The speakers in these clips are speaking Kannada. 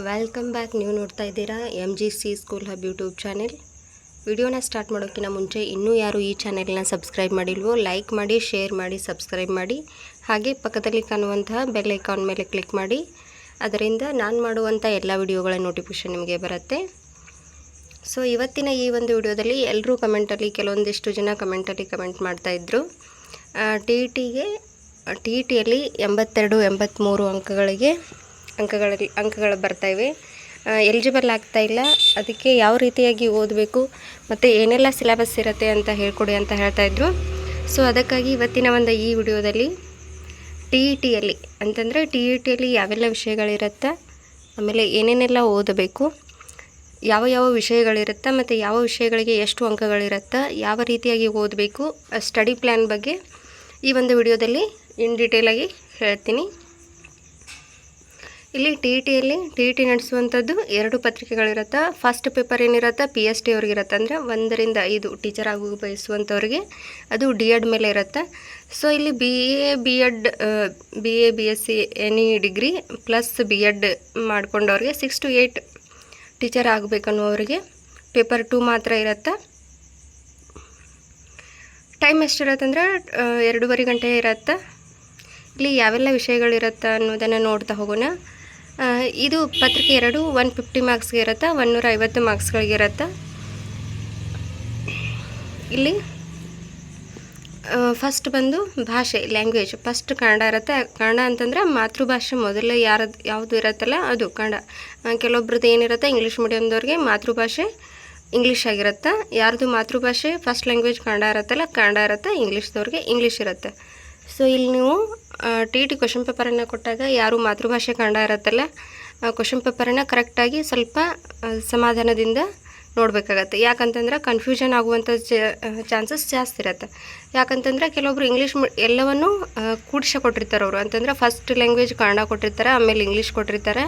ವೆಲ್ಕಮ್ ಬ್ಯಾಕ್ ನೀವು ನೋಡ್ತಾ ಇದ್ದೀರಾ M G C school hub YouTube channel ವಿಡಿಯೋನ ಸ್ಟಾರ್ಟ್ ಮಾಡೋಕ್ಕಿಂತ ಮುಂಚೆ ಇನ್ನೂ ಯಾರು ಈ ಚಾನೆಲ್ನ ಸಬ್ಸ್ಕ್ರೈಬ್ ಮಾಡಿಲ್ವೋ ಲೈಕ್ ಮಾಡಿ ಶೇರ್ ಮಾಡಿ ಸಬ್ಸ್ಕ್ರೈಬ್ ಮಾಡಿ. ಹಾಗೆ ಪಕ್ಕದಲ್ಲಿ ಕಾಣುವಂತಹ ಬೆಲ್ ಐಕಾನ್ ಮೇಲೆ ಕ್ಲಿಕ್ ಮಾಡಿ. ಅದರಿಂದ ನಾನು ಮಾಡುವಂಥ ಎಲ್ಲ ವಿಡಿಯೋಗಳ ನೋಟಿಫಿಕೇಷನ್ ನಿಮಗೆ ಬರುತ್ತೆ. ಸೊ ಇವತ್ತಿನ ಈ ಒಂದು ವಿಡಿಯೋದಲ್ಲಿ ಎಲ್ಲರೂ ಕಮೆಂಟಲ್ಲಿ ಕೆಲವೊಂದಿಷ್ಟು ಜನ ಕಮೆಂಟಲ್ಲಿ ಕಮೆಂಟ್ ಮಾಡ್ತಾಯಿದ್ರು ಟಿ ಇ ಟಿಗೆ ಟಿ ಇ ಟಿಯಲ್ಲಿ ಎಂಬತ್ತೆರಡು ಎಂಬತ್ತ್ಮೂರು ಅಂಕಗಳಿಗೆ ಅಂಕಗಳಲ್ಲಿ ಅಂಕಗಳು ಬರ್ತಾಯಿವೆ ಎಲಿಜಿಬಲ್ ಆಗ್ತಾ ಇಲ್ಲ. ಅದಕ್ಕೆ ಯಾವ ರೀತಿಯಾಗಿ ಓದಬೇಕು ಮತ್ತು ಏನೆಲ್ಲ ಸಿಲೆಬಸ್ ಇರುತ್ತೆ ಅಂತ ಹೇಳ್ಕೊಡಿ ಅಂತ ಹೇಳ್ತಾಯಿದ್ರು ಸೊ ಅದಕ್ಕಾಗಿ ಇವತ್ತಿನ ಒಂದು ಈ ವಿಡಿಯೋದಲ್ಲಿ ಟಿ ಇ ಟಿಯಲ್ಲಿ ಅಂತಂದರೆ ಟಿ ಇ ಟಿಯಲ್ಲಿ ಯಾವೆಲ್ಲ ವಿಷಯಗಳಿರುತ್ತೆ, ಆಮೇಲೆ ಏನೇನೆಲ್ಲ ಓದಬೇಕು, ಯಾವ ಯಾವ ವಿಷಯಗಳಿರುತ್ತೆ ಮತ್ತು ಯಾವ ವಿಷಯಗಳಿಗೆ ಎಷ್ಟು ಅಂಕಗಳಿರುತ್ತೆ, ಯಾವ ರೀತಿಯಾಗಿ ಓದಬೇಕು ಸ್ಟಡಿ ಪ್ಲ್ಯಾನ್ ಬಗ್ಗೆ ಈ ಒಂದು ವಿಡಿಯೋದಲ್ಲಿ ಇನ್ ಡೀಟೇಲಾಗಿ ಹೇಳ್ತೀನಿ. ಇಲ್ಲಿ ಟಿ ಟಿಯಲ್ಲಿ ಟಿ ಟಿ ನಡೆಸುವಂಥದ್ದು ಎರಡು ಪತ್ರಿಕೆಗಳಿರುತ್ತೆ ಫಸ್ಟ್ ಪೇಪರ್ ಏನಿರುತ್ತೆ ಪಿ ಎಸ್ ಟಿ ಅವ್ರಿಗಿರುತ್ತೆ, ಅಂದರೆ ಒಂದರಿಂದ ಐದು ಟೀಚರ್ ಆಗು ಬಯಸುವಂಥವ್ರಿಗೆ ಅದು ಡಿ ಎಡ್ ಮೇಲೆ ಇರುತ್ತೆ. ಸೊ ಇಲ್ಲಿ B A B Ed B A B S C any degree plus B Ed ಮಾಡಿಕೊಂಡವ್ರಿಗೆ six to eight teacher ಆಗಬೇಕನ್ನುವರಿಗೆ ಪೇಪರ್ ಟು ಮಾತ್ರ ಇರುತ್ತೆ. ಟೈಮ್ ಎಷ್ಟಿರತ್ತೆ ಅಂದರೆ ಎರಡೂವರೆ ಗಂಟೆ ಇರುತ್ತೆ. ಇಲ್ಲಿ ಯಾವೆಲ್ಲ ವಿಷಯಗಳಿರುತ್ತೆ ಅನ್ನೋದನ್ನು ನೋಡ್ತಾ ಹೋಗೋಣ. ಇದು ಪತ್ರಿಕೆ ಎರಡು ಒನ್ ಫಿಫ್ಟಿ ಮಾರ್ಕ್ಸ್ಗೆ ಇರುತ್ತೆ ಒನ್ನೂರ ಐವತ್ತು ಮಾರ್ಕ್ಸ್ಗಳಿಗೆ ಇರುತ್ತೆ? ಇಲ್ಲಿ ಫಸ್ಟ್ ಬಂದು ಭಾಷೆ ಲ್ಯಾಂಗ್ವೇಜ್ ಫಸ್ಟ್ ಕನ್ನಡ ಇರುತ್ತೆ. ಕನ್ನಡ ಅಂತಂದರೆ ಮಾತೃಭಾಷೆ ಮೊದಲು ಯಾರದು, ಯಾವುದು ಇರುತ್ತಲ್ಲ, ಅದು ಕನ್ನಡ. ಕೆಲವೊಬ್ರದ್ದು ಏನಿರುತ್ತೆ ಇಂಗ್ಲೀಷ್ ಮೀಡಿಯಮ್ದವ್ರಿಗೆ ಮಾತೃಭಾಷೆ ಇಂಗ್ಲೀಷ್ ಆಗಿರುತ್ತೆ. ಯಾರದು ಮಾತೃಭಾಷೆ ಫಸ್ಟ್ ಲ್ಯಾಂಗ್ವೇಜ್ ಕನ್ನಡ ಇರುತ್ತಲ್ಲ, ಕನ್ನಡ ಇರುತ್ತೆ ಇಂಗ್ಲೀಷ್ದವ್ರಿಗೆ ಇಂಗ್ಲೀಷ್ ಇರುತ್ತೆ. ಸೊ ಇಲ್ಲಿ ನೀವು ಟಿ ಟಿ ಕ್ವಶನ್ ಪೇಪರನ್ನು ಕೊಟ್ಟಾಗ ಯಾರು ಮಾತೃಭಾಷೆ ಕಂಡ ಇರುತ್ತಲ್ಲ ಕ್ವಶನ್ ಪೇಪರನ್ನು ಕರೆಕ್ಟಾಗಿ ಸ್ವಲ್ಪ ಸಮಾಧಾನದಿಂದ ನೋಡಬೇಕಾಗತ್ತೆ. ಯಾಕಂತಂದ್ರೆ ಕನ್ಫ್ಯೂಷನ್ ಆಗುವಂಥ ಚಾನ್ಸಸ್ ಜಾಸ್ತಿ ಇರುತ್ತೆ. ಯಾಕಂತಂದ್ರೆ ಕೆಲವೊಬ್ರು ಇಂಗ್ಲೀಷ್ ಎಲ್ಲವನ್ನೂ ಕೂಡಿಸ ಕೊಟ್ಟಿರ್ತಾರೆ ಅವರು. ಅಂತಂದ್ರೆ ಫಸ್ಟ್ ಲ್ಯಾಂಗ್ವೇಜ್ ಕನ್ನಡ ಕೊಟ್ಟಿರ್ತಾರೆ, ಆಮೇಲೆ ಇಂಗ್ಲೀಷ್ ಕೊಟ್ಟಿರ್ತಾರೆ.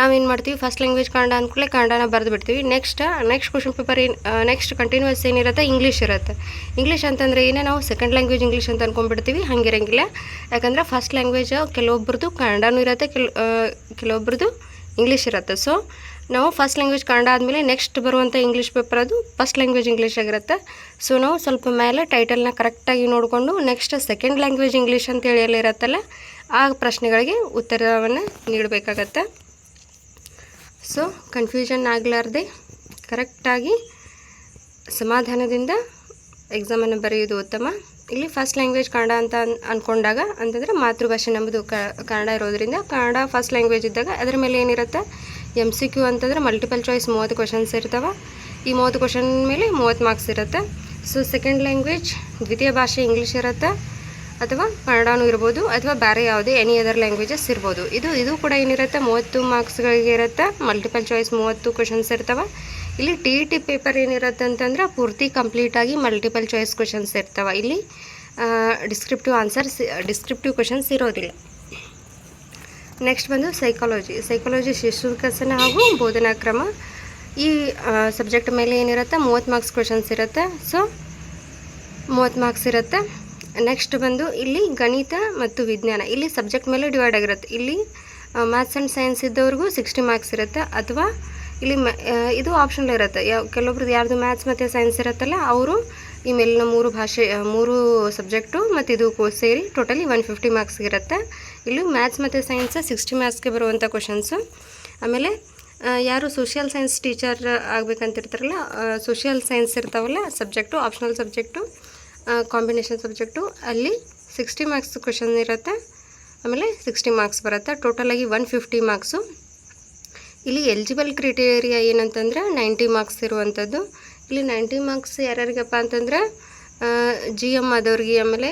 ನಾವೇನು ಮಾಡ್ತೀವಿ? ಫಸ್ಟ್ ಲ್ಯಾಂಗ್ವೇಜ್ ಕನ್ನಡ ಅಂದ್ಕೊಳ್ಳೆ ಕನ್ನಡನ ಬರೆದು ಬಿಡ್ತೀವಿ ನೆಕ್ಸ್ಟ್ ನೆಕ್ಸ್ಟ್ ಕ್ವಶನ್ ಪೇಪರ್ ಏನು ನೆಕ್ಸ್ಟ್ ಕಂಟಿನ್ಯೂಸ್ ಏನಿರುತ್ತೆ? ಇಂಗ್ಲೀಷ್ ಇರುತ್ತೆ. ಇಂಗ್ಲೀಷ್ ಅಂತಂದರೆ ಏನೇ ನಾವು ಸೆಕೆಂಡ್ ಲ್ಯಾಂಗ್ವೇಜ್ ಇಂಗ್ಲೀಷ್ ಅಂತ ಅಂದ್ಕೊಂಡ್ಬಿಡ್ತೀವಿ ಹಂಗಿರಂಗಿಲ್ಲ. ಯಾಕಂದ್ರೆ ಫಸ್ಟ್ ಲ್ಯಾಂಗ್ವೇಜ್ ಕೆಲವೊಬ್ರದ್ದು ಕನ್ನಡನೂ ಇರುತ್ತೆ, ಕೆಲ ಕೆಲವೊಬ್ರದ್ದು ಇಂಗ್ಲೀಷ್ ಇರುತ್ತೆ. ಸೊ ನಾವು ಫಸ್ಟ್ ಲ್ಯಾಂಗ್ವೇಜ್ ಕನ್ನಡ ಆದಮೇಲೆ ನೆಕ್ಸ್ಟ್ ಬರುವಂಥ ಇಂಗ್ಲೀಷ್ ಪೇಪರ್ ಅದು ಫಸ್ಟ್ ಲ್ಯಾಂಗ್ವೇಜ್ ಇಂಗ್ಲೀಷ್ ಆಗಿರುತ್ತೆ. ಸೊ ನಾವು ಸ್ವಲ್ಪ ಮೇಲೆ ಟೈಟಲ್ನ ಕರೆಕ್ಟಾಗಿ ನೋಡಿಕೊಂಡು ನೆಕ್ಸ್ಟ್ ಸೆಕೆಂಡ್ ಲ್ಯಾಂಗ್ವೇಜ್ ಇಂಗ್ಲೀಷ್ ಅಂತೇಳಿ ಎಲ್ಲ ಇರುತ್ತಲ್ಲ, ಆ ಪ್ರಶ್ನೆಗಳಿಗೆ ಉತ್ತರವನ್ನು ನೀಡಬೇಕಾಗತ್ತೆ. ಸೊ ಕನ್ಫ್ಯೂಷನ್ ಆಗಲಾರ್ದೆ ಕರೆಕ್ಟಾಗಿ ಸಮಾಧಾನದಿಂದ ಎಕ್ಸಾಮನ್ನು ಬರೆಯೋದು ಉತ್ತಮ. ಇಲ್ಲಿ ಫಸ್ಟ್ ಲ್ಯಾಂಗ್ವೇಜ್ ಕನ್ನಡ ಅಂತ ಅಂದ್ಕೊಂಡಾಗ ಅಂತಂದರೆ ಮಾತೃಭಾಷೆ ನಮ್ಮದು ಕನ್ನಡ ಇರೋದರಿಂದ ಕನ್ನಡ ಫಸ್ಟ್ ಲ್ಯಾಂಗ್ವೇಜ್ ಇದ್ದಾಗ ಅದರ ಮೇಲೆ ಏನಿರುತ್ತೆ? ಎಂ ಸಿ ಕ್ಯೂ ಅಂತಂದರೆ ಮಲ್ಟಿಪಲ್ ಚಾಯ್ಸ್ ಮೂವತ್ತು ಕ್ವಶನ್ಸ್ ಇರ್ತವೆ. ಈ ಮೂವತ್ತು ಕ್ವಶನ್ ಮೇಲೆ ಮೂವತ್ತು ಮಾರ್ಕ್ಸ್ ಇರುತ್ತೆ. ಸೊ ಸೆಕೆಂಡ್ ಲ್ಯಾಂಗ್ವೇಜ್ ದ್ವಿತೀಯ ಭಾಷೆ ಇಂಗ್ಲೀಷ್ ಇರುತ್ತೆ. ಅಥವಾ ಕನ್ನಡನೂ ಇರ್ಬೋದು, ಅಥವಾ ಬೇರೆ ಯಾವುದೇ ಎನಿ ಅದರ್ ಲ್ಯಾಂಗ್ವೇಜಸ್ ಇರ್ಬೋದು. ಇದು ಇದು ಕೂಡ ಏನಿರುತ್ತೆ, ಮೂವತ್ತು ಮಾರ್ಕ್ಸ್ಗಳಿಗೆ ಇರುತ್ತೆ. ಮಲ್ಟಿಪಲ್ ಚಾಯ್ಸ್ ಮೂವತ್ತು ಕ್ವಶನ್ಸ್ ಇರ್ತವೆ. ಇಲ್ಲಿ ಟಿ ಟಿ ಪೇಪರ್ ಏನಿರುತ್ತೆ ಅಂತಂದ್ರೆ ಪೂರ್ತಿ ಕಂಪ್ಲೀಟಾಗಿ ಮಲ್ಟಿಪಲ್ ಚಾಯ್ಸ್ ಕ್ವಶನ್ಸ್ ಇರ್ತವೆ. ಇಲ್ಲಿ ಡಿಸ್ಕ್ರಿಪ್ಟಿವ್ ಆನ್ಸರ್ಸ್ ಡಿಸ್ಕ್ರಿಪ್ಟಿವ್ ಕ್ವಶನ್ಸ್ ಇರೋದಿಲ್ಲ. ನೆಕ್ಸ್ಟ್ ಬಂದು ಸೈಕಾಲಜಿ ಸೈಕಾಲಜಿ ಶಿಶು ವಿಕಸನ ಹಾಗೂ ಬೋಧನಾ ಕ್ರಮ. ಈ ಸಬ್ಜೆಕ್ಟ್ ಮೇಲೆ ಏನಿರುತ್ತೆ? ಮೂವತ್ತು ಮಾರ್ಕ್ಸ್ ಕ್ವೆಶನ್ಸ್ ಇರುತ್ತೆ. ಸೊ ಮೂವತ್ತು ಮಾರ್ಕ್ಸ್ ಇರುತ್ತೆ. ನೆಕ್ಸ್ಟ್ ಬಂದು ಇಲ್ಲಿ ಗಣಿತ ಮತ್ತು ವಿಜ್ಞಾನ. ಇಲ್ಲಿ ಸಬ್ಜೆಕ್ಟ್ ಮೇಲೆ ಡಿವೈಡ್ ಆಗಿರುತ್ತೆ. ಇಲ್ಲಿ ಮ್ಯಾಥ್ಸ್ ಆ್ಯಂಡ್ ಸೈನ್ಸ್ ಇದ್ದವ್ರಿಗೂ ಸಿಕ್ಸ್ಟಿ ಮಾರ್ಕ್ಸ್ ಇರುತ್ತೆ. ಅಥವಾ ಇಲ್ಲಿ ಇದು ಆಪ್ಷನಲ್ ಇರುತ್ತೆ. ಯಾವ ಕೆಲವೊಬ್ರದ್ದು ಯಾರ್ದು ಮ್ಯಾಥ್ಸ್ ಮತ್ತು ಸೈನ್ಸ್ ಇರುತ್ತಲ್ಲ, ಅವರು ಈ ಮೇಲಿನ ಮೂರು ಭಾಷೆ ಮೂರು ಸಬ್ಜೆಕ್ಟು ಮತ್ತು ಇದು ಸೇರಿ ಟೋಟಲಿ ಒನ್ ಫಿಫ್ಟಿ ಮಾರ್ಕ್ಸ್ ಇರುತ್ತೆ. ಇಲ್ಲಿ ಮ್ಯಾಥ್ಸ್ ಮತ್ತು ಸೈನ್ಸ್ ಸಿಕ್ಸ್ಟಿ ಮ್ಯಾಥ್ಸ್ಗೆ ಬರುವಂಥ ಕ್ವಶನ್ಸು ಆಮೇಲೆ ಯಾರು ಸೋಷಿಯಲ್ ಸೈನ್ಸ್ ಟೀಚರ್ ಆಗಬೇಕಂತಿರ್ತಾರಲ್ಲ ಸೋಷಿಯಲ್ ಸೈನ್ಸ್ ಇರ್ತಾವಲ್ಲ subject optional subject combination subject ಅಲ್ಲಿ ಸಿಕ್ಸ್ಟಿ ಮಾರ್ಕ್ಸ್ ಕ್ವಶನ್ ಇರುತ್ತೆ. ಆಮೇಲೆ ಸಿಕ್ಸ್ಟಿ ಮಾರ್ಕ್ಸ್ ಬರುತ್ತೆ. ಟೋಟಲಾಗಿ ಒನ್ ಫಿಫ್ಟಿ ಮಾರ್ಕ್ಸು ಇಲ್ಲಿ ಎಲಿಜಿಬಲ್ ಕ್ರಿಟೇರಿಯಾ ಏನಂತಂದ್ರೆ ನೈಂಟಿ ಮಾರ್ಕ್ಸ್ ಇರುವಂಥದ್ದು. ಇಲ್ಲಿ ನೈಂಟಿ ಮಾರ್ಕ್ಸ್ ಯಾರ್ಯಾರಿಗಪ್ಪ ಅಂತಂದ್ರೆ ಜಿ ಎಂ ಆದವ್ರಿಗೆ, ಆಮೇಲೆ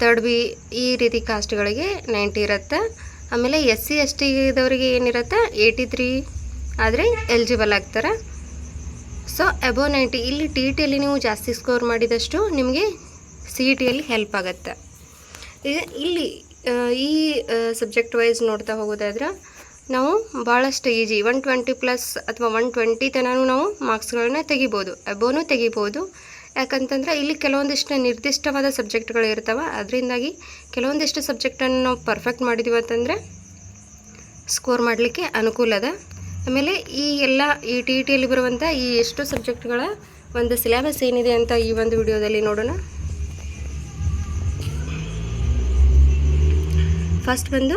ತರ್ಡ್ ಬಿ ಈ ರೀತಿ ಕಾಸ್ಟ್ಗಳಿಗೆ ನೈಂಟಿ ಇರುತ್ತೆ. ಆಮೇಲೆ ಎಸ್ ಸಿ ಎಸ್ ಟಿದವರಿಗೆ ಏನಿರುತ್ತೆ? ಏಯ್ಟಿ ತ್ರೀ ಆದರೆ ಎಲಿಜಿಬಲ್ ಆಗ್ತಾರೆ. ಸೊ ಅಬೋ ನೈಂಟಿ ಇಲ್ಲಿ ಟಿ ಟಿಯಲ್ಲಿ ನೀವು ಜಾಸ್ತಿ ಸ್ಕೋರ್ ಮಾಡಿದಷ್ಟು ನಿಮಗೆ ಸಿ ಇ ಟಿಯಲ್ಲಿ ಹೆಲ್ಪ್ ಆಗುತ್ತೆ. ಇಲ್ಲಿ ಈ ಸಬ್ಜೆಕ್ಟ್ ವೈಸ್ ನೋಡ್ತಾ ಹೋಗೋದಾದ್ರೆ ನಾವು ಭಾಳಷ್ಟು ಈಜಿ ಒನ್ ಟ್ವೆಂಟಿ ಪ್ಲಸ್ ಅಥವಾ ಒನ್ ಟ್ವೆಂಟಿ ತನೂ ನಾವು ಮಾರ್ಕ್ಸ್ಗಳನ್ನ ತೆಗಿಬೋದು ಅಬೋನೂ ತೆಗಿಬೋದು. ಯಾಕಂತಂದ್ರೆ ಇಲ್ಲಿ ಕೆಲವೊಂದಿಷ್ಟು ನಿರ್ದಿಷ್ಟವಾದ ಸಬ್ಜೆಕ್ಟ್ಗಳು ಇರ್ತವೆ. ಅದರಿಂದಾಗಿ ಕೆಲವೊಂದಿಷ್ಟು ಸಬ್ಜೆಕ್ಟನ್ನು ನಾವು ಪರ್ಫೆಕ್ಟ್ ಮಾಡಿದ್ದೀವಿ ಅಂತಂದರೆ ಸ್ಕೋರ್ ಮಾಡಲಿಕ್ಕೆ ಅನುಕೂಲ ಅದ. ಆಮೇಲೆ ಈ ಎಲ್ಲ ಈ ಟಿ ಇ ಟಿಯಲ್ಲಿ ಬರುವಂಥ ಈ ಎಷ್ಟು ಸಬ್ಜೆಕ್ಟ್ಗಳ ಒಂದು ಸಿಲೆಬಸ್ ಏನಿದೆ ಅಂತ ಈ ಒಂದು ವಿಡಿಯೋದಲ್ಲಿ ನೋಡೋಣ. ಫಸ್ಟ್ ಬಂದು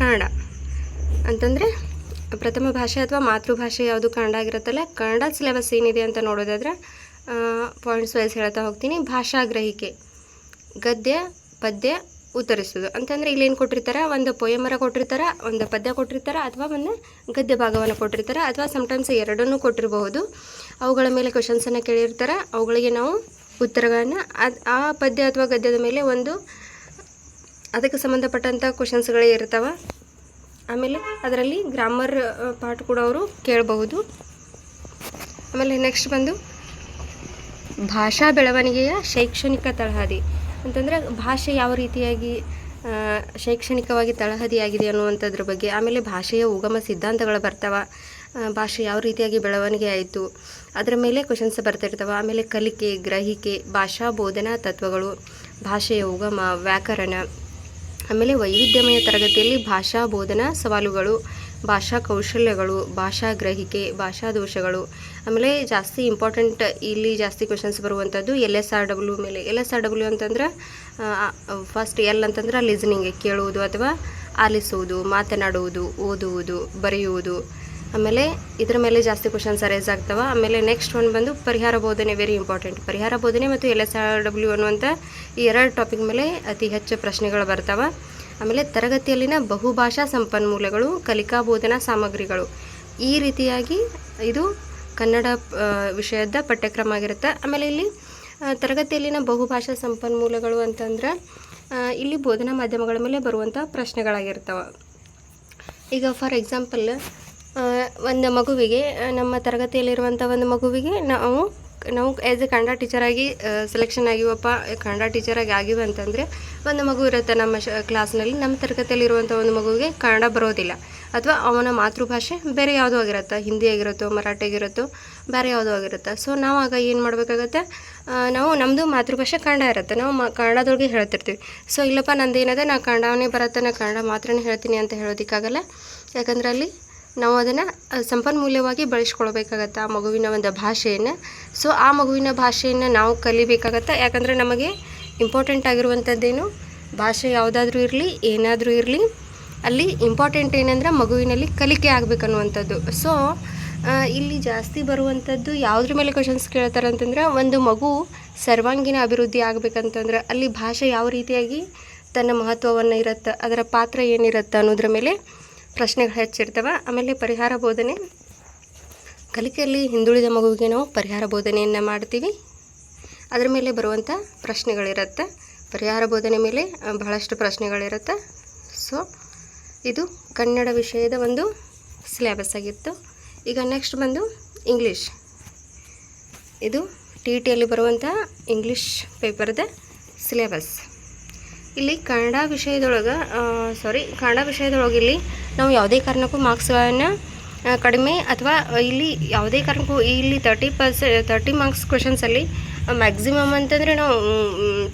ಕನ್ನಡ. ಅಂತಂದರೆ ಪ್ರಥಮ ಭಾಷೆ ಅಥವಾ ಮಾತೃಭಾಷೆ ಯಾವುದು ಕನ್ನಡ ಆಗಿರುತ್ತಲ್ಲ, ಕನ್ನಡ ಸಿಲೆಬಸ್ ಏನಿದೆ ಅಂತ ನೋಡೋದಾದ್ರೆ ಪಾಯಿಂಟ್ಸ್ ವೈಸ್ ಹೇಳ್ತಾ ಹೋಗ್ತೀನಿ. ಭಾಷಾ ಗ್ರಹಿಕೆ ಗದ್ಯ, ಪದ್ಯ ಉತ್ತರಿಸೋದು ಅಂತಂದರೆ ಇಲ್ಲೇನು ಕೊಟ್ಟಿರ್ತಾರೆ? ಒಂದು ಪೊಯಮರ ಕೊಟ್ಟಿರ್ತಾರೆ, ಒಂದು ಪದ್ಯ ಕೊಟ್ಟಿರ್ತಾರೆ, ಅಥವಾ ಒಂದು ಗದ್ಯ ಭಾಗವನ್ನು ಕೊಟ್ಟಿರ್ತಾರೆ, ಅಥವಾ ಸಮ್ಟೈಮ್ಸ್ ಎರಡನ್ನೂ ಕೊಟ್ಟಿರಬಹುದು. ಅವುಗಳ ಮೇಲೆ ಕ್ವಶನ್ಸನ್ನು ಕೇಳಿರ್ತಾರೆ. ಅವುಗಳಿಗೆ ನಾವು ಉತ್ತರಗಳನ್ನು, ಅದು ಆ ಪದ್ಯ ಅಥವಾ ಗದ್ಯದ ಮೇಲೆ ಒಂದು ಅದಕ್ಕೆ ಸಂಬಂಧಪಟ್ಟಂಥ ಕ್ವಶನ್ಸ್ಗಳೇ ಇರ್ತವೆ. ಆಮೇಲೆ ಅದರಲ್ಲಿ ಗ್ರಾಮರ್ ಪಾಠ ಕೂಡ ಅವರು ಕೇಳಬಹುದು. ಆಮೇಲೆ ನೆಕ್ಸ್ಟ್ ಬಂದು ಭಾಷಾ ಬೆಳವಣಿಗೆಯ ಶೈಕ್ಷಣಿಕ ತಳಹದಿ ಅಂತಂದರೆ ಭಾಷೆ ಯಾವ ರೀತಿಯಾಗಿ ಶೈಕ್ಷಣಿಕವಾಗಿ ತಳಹದಿಯಾಗಿದೆ ಅನ್ನುವಂಥದ್ರ ಬಗ್ಗೆ, ಆಮೇಲೆ ಭಾಷೆಯ ಉಗಮ ಸಿದ್ಧಾಂತಗಳು ಬರ್ತಾವೆ ಭಾಷೆ ಯಾವ ರೀತಿಯಾಗಿ ಬೆಳವಣಿಗೆ ಆಯಿತು, ಅದರ ಮೇಲೆ ಕ್ವಶನ್ಸ್ ಬರ್ತಿರ್ತವೆ ಆಮೇಲೆ ಕಲಿಕೆ, ಗ್ರಹಿಕೆ, ಭಾಷಾ ಬೋಧನಾ ತತ್ವಗಳು, ಭಾಷೆಯ ಉಗಮ, ವ್ಯಾಕರಣ, ಆಮೇಲೆ ವೈವಿಧ್ಯಮಯ ತರಗತಿಯಲ್ಲಿ ಭಾಷಾ ಬೋಧನಾ ಸವಾಲುಗಳು ಭಾಷಾ ಕೌಶಲ್ಯಗಳು ಭಾಷಾ ಗ್ರಹಿಕೆ ಭಾಷಾ ದೋಷಗಳು ಆಮೇಲೆ ಜಾಸ್ತಿ ಇಂಪಾರ್ಟೆಂಟ್ ಇಲ್ಲಿ ಜಾಸ್ತಿ ಕ್ವೆಶನ್ಸ್ ಬರುವಂಥದ್ದು ಎಲ್ ಎಸ್ ಆರ್ ಡಬ್ಲ್ಯೂ ಮೇಲೆ. ಎಲ್ ಎಸ್ ಆರ್ ಡಬ್ಲ್ಯೂ ಅಂತಂದ್ರೆ ಫಸ್ಟ್ ಎಲ್ ಅಂತಂದ್ರೆ ಲಿಸ್ನಿಂಗ್ ಕೇಳುವುದು ಅಥವಾ ಆಲಿಸುವುದು, ಮಾತನಾಡುವುದು, ಓದುವುದು, ಬರೆಯುವುದು. ಆಮೇಲೆ ಇದರ ಮೇಲೆ ಜಾಸ್ತಿ ಕ್ವಶನ್ಸ್ ಅರೇಸ್ ಆಗ್ತವೆ. ಆಮೇಲೆ ನೆಕ್ಸ್ಟ್ ಒನ್ ಬಂದು ಪರಿಹಾರ ಬೋಧನೆ ವೆರಿ ಇಂಪಾರ್ಟೆಂಟ್ ಪರಿಹಾರ ಬೋಧನೆ ಮತ್ತು ಎಲ್ ಎಸ್ ಆರ್ ಡಬ್ಲ್ಯೂ ಅನ್ನುವಂಥ ಈ ಎರಡು ಟಾಪಿಕ್ ಮೇಲೆ ಅತಿ ಹೆಚ್ಚು ಪ್ರಶ್ನೆಗಳು ಬರ್ತಾವೆ. ಆಮೇಲೆ ತರಗತಿಯಲ್ಲಿನ ಬಹುಭಾಷಾ ಸಂಪನ್ಮೂಲಗಳು ಕಲಿಕಾ ಬೋಧನಾ ಸಾಮಗ್ರಿಗಳು. ಈ ರೀತಿಯಾಗಿ ಇದು ಕನ್ನಡ ವಿಷಯದ ಪಠ್ಯಕ್ರಮ ಆಗಿರುತ್ತೆ. ಆಮೇಲೆ ಇಲ್ಲಿ ತರಗತಿಯಲ್ಲಿನ ಬಹುಭಾಷಾ ಸಂಪನ್ಮೂಲಗಳು ಅಂತಂದ್ರೆ ಇಲ್ಲಿ ಬೋಧನಾ ಮಾಧ್ಯಮಗಳ ಮೇಲೆ ಬರುವಂಥ ಪ್ರಶ್ನೆಗಳಾಗಿರ್ತವೆ. ಈಗ ಫಾರ್ ಎಕ್ಸಾಂಪಲ್ ಒಂದು ಮಗುವಿಗೆ, ನಮ್ಮ ತರಗತಿಯಲ್ಲಿರುವಂಥ ಒಂದು ಮಗುವಿಗೆ ನಾವು ನಾವು ಆ್ಯಸ್ ಎ ಕನ್ನಡ ಟೀಚರಾಗಿ ಸೆಲೆಕ್ಷನ್ ಆಗಿವಪ್ಪ ಕನ್ನಡ ಟೀಚರಾಗಿ ಆಗಿವೆ ಅಂತಂದರೆ, ಒಂದು ಮಗು ಇರುತ್ತೆ ನಮ್ಮ ಶ ಕ್ಲಾಸ್ನಲ್ಲಿ ನಮ್ಮ ತರಗತಿಯಲ್ಲಿರುವಂಥ ಒಂದು ಮಗುವಿಗೆ ಕನ್ನಡ ಬರೋದಿಲ್ಲ. ಅಥವಾ ಅವನ ಮಾತೃಭಾಷೆ ಬೇರೆ ಯಾವುದೋ ಆಗಿರುತ್ತೆ, ಹಿಂದಿ ಆಗಿರುತ್ತೋ, ಮರಾಠಿ ಆಗಿರುತ್ತೋ, ಬೇರೆ ಯಾವುದೋ ಆಗಿರುತ್ತೆ. ಸೊ ನಾವು ಆಗ ಏನು ಮಾಡಬೇಕಾಗತ್ತೆ ನಾವು ನಮ್ಮದು ಮಾತೃಭಾಷೆ ಕನ್ನಡ ಇರುತ್ತೆ. ನಾವು ಮ ಕನ್ನಡದೊಳಗೆ ಹೇಳ್ತಿರ್ತೀವಿ. ಸೊ ಇಲ್ಲಪ್ಪ ನಂದು ಏನಿದೆ ನಾ ಕನ್ನಡವನ್ನೇ ಬರುತ್ತೆ, ನಾ ಕನ್ನಡ ಮಾತ್ರನೇ ಹೇಳ್ತೀನಿ ಅಂತ ಹೇಳೋದಕ್ಕಾಗಲ್ಲ. ಯಾಕಂದ್ರೆ ಅಲ್ಲಿ ನಾವು ಅದನ್ನು ಸಂಪನ್ಮೂಲ್ಯವಾಗಿ ಬಳಸ್ಕೊಳ್ಬೇಕಾಗತ್ತೆ ಆ ಮಗುವಿನ ಒಂದು ಭಾಷೆಯನ್ನು. ಸೊ ಆ ಮಗುವಿನ ಭಾಷೆಯನ್ನು ನಾವು ಕಲಿಬೇಕಾಗತ್ತೆ. ಯಾಕಂದರೆ ನಮಗೆ ಇಂಪಾರ್ಟೆಂಟ್ ಆಗಿರುವಂಥದ್ದೇನು ಭಾಷೆ ಯಾವುದಾದ್ರೂ ಇರಲಿ, ಏನಾದರೂ ಇರಲಿ, ಅಲ್ಲಿ ಇಂಪಾರ್ಟೆಂಟ್ ಏನಂದ್ರೆ ಮಗುವಿನಲ್ಲಿ ಕಲಿಕೆ ಆಗಬೇಕನ್ನುವಂಥದ್ದು. ಸೊ ಇಲ್ಲಿ ಜಾಸ್ತಿ ಬರುವಂಥದ್ದು ಯಾವುದ್ರ ಮೇಲೆ ಕ್ವಶನ್ಸ್ ಕೇಳ್ತಾರೆ ಅಂತಂದ್ರೆ ಒಂದು ಮಗು ಸರ್ವಾಂಗೀಣ ಅಭಿವೃದ್ಧಿ ಆಗಬೇಕಂತಂದ್ರೆ ಅಲ್ಲಿ ಭಾಷೆ ಯಾವ ರೀತಿಯಾಗಿ ತನ್ನ ಮಹತ್ವವನ್ನು ಇರುತ್ತೆ, ಅದರ ಪಾತ್ರ ಏನಿರುತ್ತೆ ಅನ್ನೋದ್ರ ಮೇಲೆ ಪ್ರಶ್ನೆಗಳು ಹೆಚ್ಚಿರ್ತವೆ. ಆಮೇಲೆ ಪರಿಹಾರ ಬೋಧನೆ. ಕಲಿಕೆಯಲ್ಲಿ ಹಿಂದುಳಿದ ಮಗುವಿಗೆ ನಾವು ಪರಿಹಾರ ಬೋಧನೆಯನ್ನು ಮಾಡ್ತೀವಿ. ಅದರ ಮೇಲೆ ಬರುವಂಥ ಪ್ರಶ್ನೆಗಳಿರುತ್ತೆ. ಪರಿಹಾರ ಬೋಧನೆ ಮೇಲೆ ಬಹಳಷ್ಟು ಪ್ರಶ್ನೆಗಳಿರುತ್ತೆ. ಸೊ ಇದು ಕನ್ನಡ ವಿಷಯದ ಒಂದು ಸಿಲೆಬಸ್ ಆಗಿತ್ತು. ಈಗ ನೆಕ್ಸ್ಟ್ ಬಂದು ಇಂಗ್ಲೀಷ್ ಇದು ಟಿ ಟಿಯಲ್ಲಿ ಬರುವಂಥ ಇಂಗ್ಲೀಷ್ ಪೇಪರ್ದ ಸಿಲೆಬಸ್ ಇಲ್ಲಿ ಕನ್ನಡ ವಿಷಯದೊಳಗೆ ಸಾರಿ ಕನ್ನಡ ವಿಷಯದೊಳಗೆ ಇಲ್ಲಿ ನಾವು ಯಾವುದೇ ಕಾರಣಕ್ಕೂ ಮಾರ್ಕ್ಸ್ಗಳನ್ನು ಕಡಿಮೆ ಅಥವಾ ಇಲ್ಲಿ ಯಾವುದೇ ಕಾರಣಕ್ಕೂ ಇಲ್ಲಿ ತರ್ಟಿ ಪರ್ಸೆ ತರ್ಟಿ ಮಾರ್ಕ್ಸ್ ಕ್ವಶನ್ಸಲ್ಲಿ ಮ್ಯಾಕ್ಸಿಮಮ್ ಅಂತಂದರೆ ನಾವು